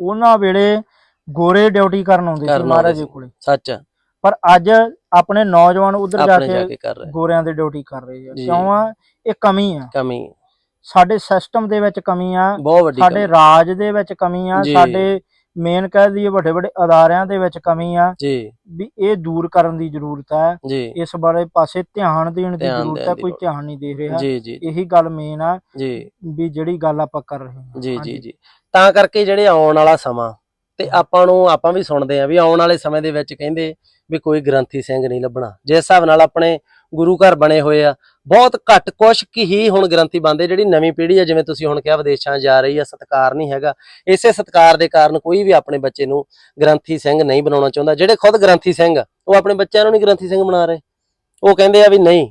Speaker 2: ਉਹਨਾਂ ਵੇਲੇ ਗੋਰੇ ਡਿਊਟੀ ਕਰਨ ਆਉਂਦੇ ਸੀ ਮਹਾਰਾਜ। ਦੇ ਕੋਲੇ।
Speaker 1: ਸੱਚ। ਆ,
Speaker 2: ਪਰ ਅੱਜ ਆਪਣੇ ਨੌਜਵਾਨ ਉਧਰ ਜਾ
Speaker 1: ਆਪਣੇ ਜਾ
Speaker 2: ਕੇ
Speaker 1: ਕੇ ਕਰ ਰਹੇ।
Speaker 2: ਗੋਰਿਆਂ ਦੇ ਡਿਊਟੀ ਕਰ ਰਹੇ ਆ।
Speaker 1: ਜੀ।
Speaker 2: ਕਿਉਂ ਆ? ਇਹ ਕਮੀ ਆ।
Speaker 1: ਕਮੀ।
Speaker 2: ਸਾਡੇ ਸਿਸਟਮ ਦੇ ਵਿੱਚ ਕਮੀ ਆ।
Speaker 1: ਬਹੁਤ ਵੱਡੀ
Speaker 2: ਸਾਡੇ। ਰਾਜ ਦੇ ਵਿੱਚ ਕਮੀ ਆ।
Speaker 1: ਜੀ।
Speaker 2: ਸਾਡੇ ਮੇਨ ਕਹਿ ਦਈਏ ਵੱਡੇ ਵੱਡੇ ਅਦਾਰਿਆਂ ਦੇ ਵਿੱਚ ਕਮੀ ਆ।
Speaker 1: ਜੀ।
Speaker 2: ਵੀ ਇਹ ਦੂਰ ਕਰਨ ਦੀ ਜ਼ਰੂਰਤ ਹੈ
Speaker 1: ਜੀ।
Speaker 2: ਇਸ ਬਾਰੇ ਪਾਸੇ ਧਿਆਨ ਦੇਣ ਦੀ
Speaker 1: ਧਿਆਨ
Speaker 2: ਜ਼ਰੂਰਤ
Speaker 1: ਦੇਣ
Speaker 2: ਹੈ
Speaker 1: ਦੀ
Speaker 2: ਕੋਈ
Speaker 1: ਲੋੜ।
Speaker 2: ਧਿਆਨ ਨਹੀਂ ਦੇ ਰਿਹਾ।
Speaker 1: ਜੀ ਜੀ।
Speaker 2: ਇਹੀ ਗੱਲ ਮੇਨ ਆ
Speaker 1: ਜੀ।
Speaker 2: ਵੀ ਜਿਹੜੀ ਗੱਲ ਆਪਾਂ ਕਰ ਰਹੇ ਹਾਂ।
Speaker 1: ਜੀ ਜੀ
Speaker 2: ਹਾਂਜੀ।
Speaker 1: ਜੀ। ਤਾਂ ਕਰਕੇ ਜਿਹੜੇ ਆਉਣ ਵਾਲਾ ਸਮਾਂ ਤੇ ਆਪਾਂ ਨੂੰ, ਆਪਾਂ ਵੀ ਸੁਣਦੇ ਆ ਵੀ ਆਉਣ ਵਾਲੇ ਸਮੇਂ ਦੇ ਵਿੱਚ ਕਹਿੰਦੇ ਵੀ ਕੋਈ ਗ੍ਰੰਥੀ ਸਿੰਘ ਨਹੀਂ ਲੱਭਣਾ। ਜਿਸ ਹਿਸਾਬ ਨਾਲ ਆਪਣੇ ਗੁਰੂ ਘਰ ਬਣੇ ਹੋਏ ਆ, ਬਹੁਤ ਘੱਟ ਕੁਛ ਕੀ ਹੀ ਹੁਣ ਗ੍ਰੰਥੀ ਬੰਦੇ ਜਿਹੜੀ ਨਵੀਂ ਪੀੜ੍ਹੀ ਆ, ਜਿਵੇਂ ਤੁਸੀਂ ਹੁਣ ਕਿਹਾ ਵਿਦੇਸ਼ਾਂ ਜਾ ਰਹੀ ਆ, ਸਤਕਾਰ ਨਹੀਂ ਹੈਗਾ। ਇਸੇ ਸਤਕਾਰ ਦੇ ਕਾਰਨ ਕੋਈ ਵੀ ਆਪਣੇ ਬੱਚੇ ਨੂੰ ਗ੍ਰੰਥੀ ਸਿੰਘ ਨਹੀਂ ਬਣਾਉਣਾ ਚਾਹੁੰਦਾ। ਜਿਹੜੇ ਖੁਦ ਗ੍ਰੰਥੀ ਸਿੰਘ, ਉਹ ਆਪਣੇ ਬੱਚਿਆਂ ਨੂੰ ਨਹੀਂ ਗ੍ਰੰਥੀ ਸਿੰਘ ਬਣਾ ਰਹੇ। ਉਹ ਕਹਿੰਦੇ ਆ ਵੀ ਨਹੀਂ,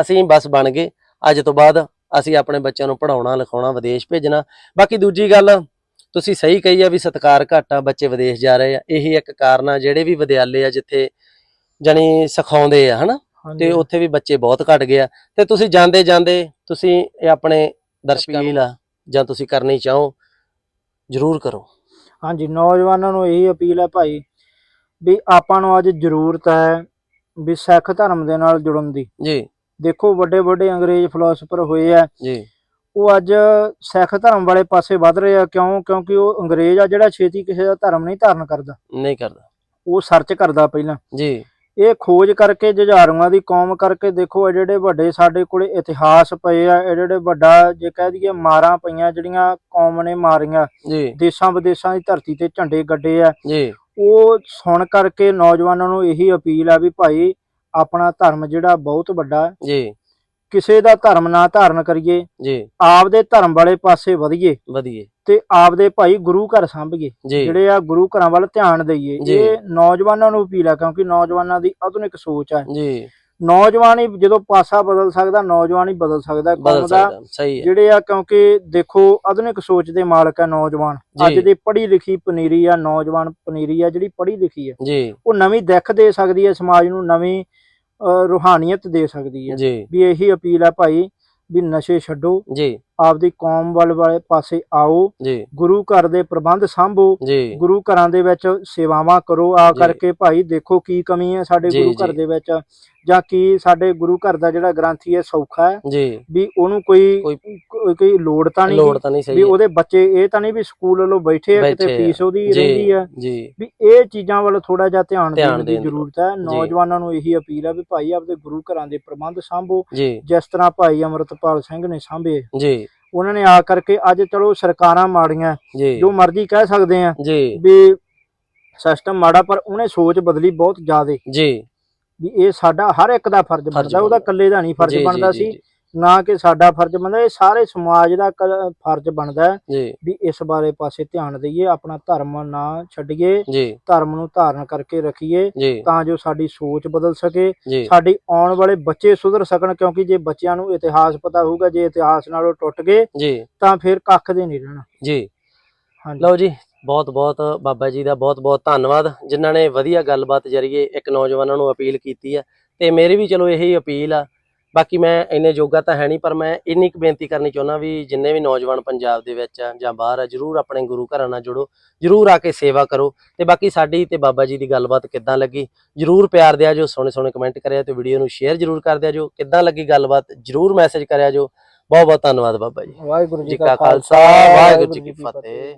Speaker 1: ਅਸੀਂ ਬਸ ਬਣ ਗਏ। ਅੱਜ ਤੋਂ ਬਾਅਦ ਅਸੀਂ ਆਪਣੇ ਬੱਚਿਆਂ ਨੂੰ ਪੜਾਉਣਾ ਲਿਖਾਉਣਾ, ਵਿਦੇਸ਼ ਭੇਜਣਾ। ਬਾਕੀ ਦੂਜੀ ਗੱਲ ਤੁਸੀਂ ਸਹੀ ਕਹੀ ਆ ਵੀ ਸਤਕਾਰ ਘੱਟ ਆ ਬੱਚੇ ਵਿਦੇਸ਼ ਜਾ ਰਹੇ ਆ। ਇਹੀ ਇੱਕ ਕਾਰਨ ਆ ਜਿਹੜੇ ਵੀ ਵਿਦਿਆਲੇ ਆ ਜਿੱਥੇ ਜਾਣੀ ਸਿਖਾਉਂਦੇ ਆ ਹਨਾ। ਤੇ ਉੱਥੇ ਵੀ ਬੱਚੇ ਬਹੁਤ ਘਟ ਗਏ ਆ। ਤੇ ਤੁਸੀਂ ਜਾਂਦੇ ਜਾਂਦੇ ਤੁਸੀਂ ਇਹ ਆਪਣੇ ਦਰਸ਼ਕਾਂ ਨੂੰ ਜਾਂ ਤੁਸੀਂ ਕਰਨੀ ਚਾਹੋ ਜਰੂਰ ਕਰੋ।
Speaker 2: ਹਾਂਜੀ ਨੌਜਵਾਨਾਂ ਨੂੰ ਇਹੀ ਅਪੀਲ ਹੈ ਭਾਈ ਵੀ ਆਪਾਂ ਨੂੰ ਅੱਜ ਜ਼ਰੂਰਤ ਹੈ ਵੀ ਸਿੱਖ ਧਰਮ ਦੇ ਨਾਲ ਜੁੜਨ ਦੀ।
Speaker 1: ਜੀ।
Speaker 2: ਦੇਖੋ ਵੱਡੇ ਵੱਡੇ ਅੰਗਰੇਜ਼ ਫਿਲਾਸਫਰ ਹੋਏ ਆ।
Speaker 1: ਜੀ।
Speaker 2: ਉਹ ਅੱਜ ਸਿੱਖ ਧਰਮ ਵਾਲੇ ਪਾਸੇ ਵੱਧ ਰਹੇ ਆ। ਕਿਉਂ? ਕਿਉਂਕਿ ਉਹ ਅੰਗਰੇਜ਼ ਆ ਜਿਹੜਾ ਛੇਤੀ ਕਿਸੇ ਦਾ ਧਰਮ ਨਹੀਂ ਧਾਰਨ ਕਰਦਾ।
Speaker 1: ਨਹੀਂ ਕਰਦਾ।
Speaker 2: ਉਹ ਸਰਚ ਕਰਦਾ ਪਹਿਲਾਂ।
Speaker 1: ਜੀ।
Speaker 2: ਇਹ ਖੋਜ ਕਰਕੇ ਜੁਝਾਰੂਆਂ ਦੀ ਕੌਮ ਕਰਕੇ ਦੇਖੋ ਇਹ ਜਿਹੜੇ ਵੱਡੇ ਸਾਡੇ ਕੋਲੇ ਇਤਿਹਾਸ ਪਏ ਆ ਇਹ ਜਿਹੜੇ ਵੱਡਾ ਜੇ ਕਹਿ ਦਈਏ ਮਾਰਾਂ ਪਈਆਂ ਜਿਹੜੀਆਂ ਕੌਮ ਨੇ ਮਾਰੀਆਂ
Speaker 1: ਜੀ।
Speaker 2: ਦੇਸ਼ਾਂ ਵਿਦੇਸ਼ਾਂ ਦੀ ਧਰਤੀ ਤੇ ਝੰਡੇ ਗੱਡੇ ਆ।
Speaker 1: ਜੀ।
Speaker 2: ਉਹ ਸੁਣ ਕਰਕੇ ਨੌਜਵਾਨਾਂ ਨੂੰ ਇਹੀ ਅਪੀਲ ਆ ਵੀ ਭਾਈ ਆਪਣਾ ਧਰਮ ਜਿਹੜਾ ਬਹੁਤ ਵੱਡਾ।
Speaker 1: ਜੀ।
Speaker 2: ਕਿਸੇ ਦਾ ਧਰਮ ਨਾ ਧਾਰਨ ਕਰੀਏ
Speaker 1: ਜੀ।
Speaker 2: ਆਪਦੇ ਧਰਮ ਵਾਲੇ ਪਾਸੇ ਵਧੀਏ
Speaker 1: ਵਧੀਆ
Speaker 2: ਤੇ ਆਪਦੇ ਭਾਈ ਗੁਰੂ ਘਰ ਸੰਭੀਏ। ਜਿਹੜੇ ਆ ਗੁਰੂ ਘਰਾਂ ਵੱਲ ਧਿਆਨ ਦਈਏ। ਇਹ ਨੌਜਵਾਨਾਂ ਨੂੰ ਅਪੀਲ ਆ ਕਿਉਂਕਿ ਨੌਜਵਾਨਾਂ ਦੀ ਆਧੁਨਿਕ ਸੋਚ ਆ।
Speaker 1: ਜੀ।
Speaker 2: ਨੌਜਵਾਨ ਹੀ ਜਦੋਂ ਪਾਸਾ ਬਦਲ ਸਕਦਾ ਨੌਜਵਾਨ ਹੀ ਬਦਲ ਸਕਦਾ ਕੌਮ ਦਾ। ਜਿਹੜੇ ਆ ਕਿਉਂਕਿ ਦੇਖੋ ਆਧੁਨਿਕ ਸੋਚ ਦੇ ਮਾਲਕ ਆ ਨੌਜਵਾਨ। ਅੱਜ। ਦੀ ਪੜ੍ਹੀ ਲਿਖੀ ਪਨੀਰੀ ਆ ਨੌਜਵਾਨ ਪਨੀਰੀ ਆ ਜਿਹੜੀ ਪੜ੍ਹੀ ਲਿਖੀ ਆ ਉਹ ਨਵੀਂ ਦਿੱਖ ਦੇ ਸਕਦੀ ਹੈ ਸਮਾਜ ਨੂੰ ਨਵੀਂ ਰੂਹਾਨੀਅਤ ਦੇ ਸਕਦੀ ਹੈ।
Speaker 1: ਜੀ।
Speaker 2: ਵੀ ਇਹੀ ਅਪੀਲ ਆ ਭਾਈ ਵੀ ਨਸ਼ੇ ਛੱਡੋ।
Speaker 1: ਜੀ।
Speaker 2: ਆਪਦੀ ਕੌਮ ਵੱਲ ਵਾਲੇ ਪਾਸੇ ਆਓ।
Speaker 1: ਜੀ।
Speaker 2: ਗੁਰੂ ਘਰ ਦੇ ਪ੍ਰਬੰਧ ਸੰਭੋ।
Speaker 1: ਜੀ।
Speaker 2: ਗੁਰੂ ਘਰਾਂ ਦੇ ਵਿੱਚ ਸੇਵਾਵਾਂ ਕਰੋ। ਆ। ਕਰਕੇ ਭਾਈ ਦੇਖੋ ਕੀ ਕਮੀ ਹੈ ਸਾਡੇ ਗੁਰੂ ਘਰ। ਦੇ ਵਿੱਚ। ਜਾਂ ਕੀ ਸਾਡੇ ਗੁਰੂ ਘਰ ਦਾ ਜਿਹੜਾ ਗ੍ਰੰਥੀ ਹੈ ਸੌਖਾ ਹੈ।
Speaker 1: ਜੀ।
Speaker 2: ਵੀ ਉਹਨੂੰ ਕੋਈ
Speaker 1: ਕੋਈ-
Speaker 2: ਲੋੜ ਤਾਂ ਨਹੀਂ
Speaker 1: ਲੋੜ ਤਾਂ ਨਹੀਂ
Speaker 2: ਵੀ
Speaker 1: ਸਹੀ ਹੈ
Speaker 2: ਉਹਦੇ ਬੱਚੇ ਇਹ ਤਾਂ ਨਹੀਂ ਵੀ ਸਕੂਲ ਵੱਲੋਂ ਬੈਠੇ ਆ ਕਿਤੇ। ਫੀਸ ਉਹਦੀ ਰਹਿੰਦੀ ਆ।
Speaker 1: ਜੀ।
Speaker 2: ਵੀ ਇਹ ਚੀਜ਼ਾਂ ਵੱਲ ਥੋੜਾ ਜਿਹਾ ਧਿਆਨ ਦੇਣ ਦੀ ਜ਼ਰੂਰਤ ਹੈ। ਨੌਜਵਾਨਾਂ ਨੂੰ ਇਹੀ ਅਪੀਲ ਹੈ ਵੀ ਭਾਈ ਆਪਦੇ ਗੁਰੂ ਘਰਾਂ ਦੇ ਪ੍ਰਬੰਧ ਸੰਭੋ। ਜਿਸ ਤਰ੍ਹਾਂ ਭਾਈ ਅਮਰਤਪਾਲ ਸਿੰਘ ਨੇ ਸਾਂਭੇ।
Speaker 1: ਜੀ।
Speaker 2: ਉਹਨਾਂ ਨੇ ਆ ਕਰਕੇ ਅੱਜ ਚਲੋ ਸਰਕਾਰਾਂ ਮਾੜੀਆਂ
Speaker 1: ਜੀ।
Speaker 2: ਮਰਜ਼ੀ ਕਹਿ ਸਕਦੇ ਆ ਵੀ ਸਿਸਟਮ ਮਾੜਾ ਪਰ ਉਹਨੇ ਸੋਚ ਬਦਲੀ ਬਹੁਤ ਜ਼ਿਆਦੇ।
Speaker 1: ਜੀ।
Speaker 2: ਵੀ ਇਹ ਸਾਡਾ ਹਰ ਇੱਕ ਦਾ ਫਰਜ਼ ਬਣਦਾ ਉਹਦਾ। ਇਕੱਲੇ ਦਾ ਨਹੀਂ ਫਰਜ਼ ਬਣਦਾ ਸੀ। ਨਾ ਕਿ ਸਾਡਾ ਫਰਜ਼ ਬਣਦਾ ਇਹ ਸਾਰੇ ਸਮਾਜ ਦਾ ਕ- ਫਰਜ਼ ਬਣਦਾ ਹੈ
Speaker 1: ਜੀ।
Speaker 2: ਵੀ ਇਸ ਬਾਰੇ ਪਾਸੇ ਧਿਆਨ ਦਈਏ ਆਪਣਾ ਧਰਮ ਨਾ ਛੱਡੀਏ
Speaker 1: ਜੀ।
Speaker 2: ਧਰਮ ਨੂੰ ਧਾਰਨ ਕਰਕੇ ਰੱਖੀਏ
Speaker 1: ਜੀ।
Speaker 2: ਤਾਂ ਜੋ ਸਾਡੀ ਸੋਚ ਬਦਲ ਸਕੇ
Speaker 1: ਜੀ।
Speaker 2: ਸਾਡੀ ਆਉਣ ਵਾਲੇ ਬੱਚੇ ਸੁਧਰ ਸਕਣ ਕਿਉਂਕਿ ਜੇ ਬੱਚਿਆਂ ਨੂੰ ਇਤਿਹਾਸ ਪਤਾ ਹੋਊਗਾ ਜੇ ਇਤਿਹਾਸ ਨਾਲੋਂ ਟੁੱਟ ਗਏ
Speaker 1: ਜੀ।
Speaker 2: ਤਾਂ ਫਿਰ ਕੱਖ ਦੇ ਨਹੀਂ ਰਹਿਣਾ।
Speaker 1: ਜੀ।
Speaker 2: ਹਾਂਜੀ।
Speaker 1: ਲਓ ਜੀ ਬਹੁਤ ਬਹੁਤ ਬਾਬਾ ਜੀ ਦਾ ਬਹੁਤ ਬਹੁਤ ਧੰਨਵਾਦ ਜਿਨ੍ਹਾਂ ਨੇ ਵਧੀਆ ਗੱਲਬਾਤ ਜਰੀਏ ਇੱਕ ਨੌਜਵਾਨਾਂ ਨੂੰ ਅਪੀਲ ਕੀਤੀ ਆ ਤੇ ਮੇਰੀ ਵੀ ਚਲੋ ਇਹੀ ਅਪੀਲ ਆ ਬਾਕੀ ਮੈਂ ਇੰਨੇ ਜੋਗਾ ਤਾਂ ਹੈ ਨਹੀਂ ਪਰ ਮੈਂ ਇੰਨੀ ਕੁ ਬੇਨਤੀ ਕਰਨੀ ਚਾਹੁੰਦਾ ਵੀ ਜਿੰਨੇ ਵੀ ਨੌਜਵਾਨ ਪੰਜਾਬ ਦੇ ਵਿੱਚ ਆ ਜਾਂ ਬਾਹਰ ਆ ਜਰੂਰ ਆਪਣੇ ਗੁਰੂ ਘਰਾਂ ਨਾਲ ਜੁੜੋ ਜਰੂਰ ਆ ਕੇ ਸੇਵਾ ਕਰੋ ਤੇ ਬਾਕੀ ਸਾਡੀ ਤੇ ਬਾਬਾ ਜੀ ਦੀ ਗੱਲਬਾਤ ਕਿੱਦਾਂ ਲੱਗੀ ਜਰੂਰ ਪਿਆਰ ਦਿਆ ਜੋ ਸੋਹਣੇ ਸੋਹਣੇ ਕਮੈਂਟ ਕਰਿਆ ਤੇ ਵੀਡੀਓ ਨੂੰ ਸ਼ੇਅਰ ਜਰੂਰ ਕਰ ਦਿਆ ਜੋ ਕਿੱਦਾਂ ਲੱਗੀ ਗੱਲਬਾਤ ਜਰੂਰ ਮੈਸੇਜ ਕਰਿਆ ਜੋ ਬਹੁਤ ਬਹੁਤ ਧੰਨਵਾਦ ਬਾਬਾ ਜੀ।
Speaker 2: ਵਾਹਿਗੁਰੂ
Speaker 1: ਜੀ ਕਾ ਖਾਲਸਾ ਵਾਹਿਗੁਰੂ ਜੀ ਕੀ ਫਤਿਹ।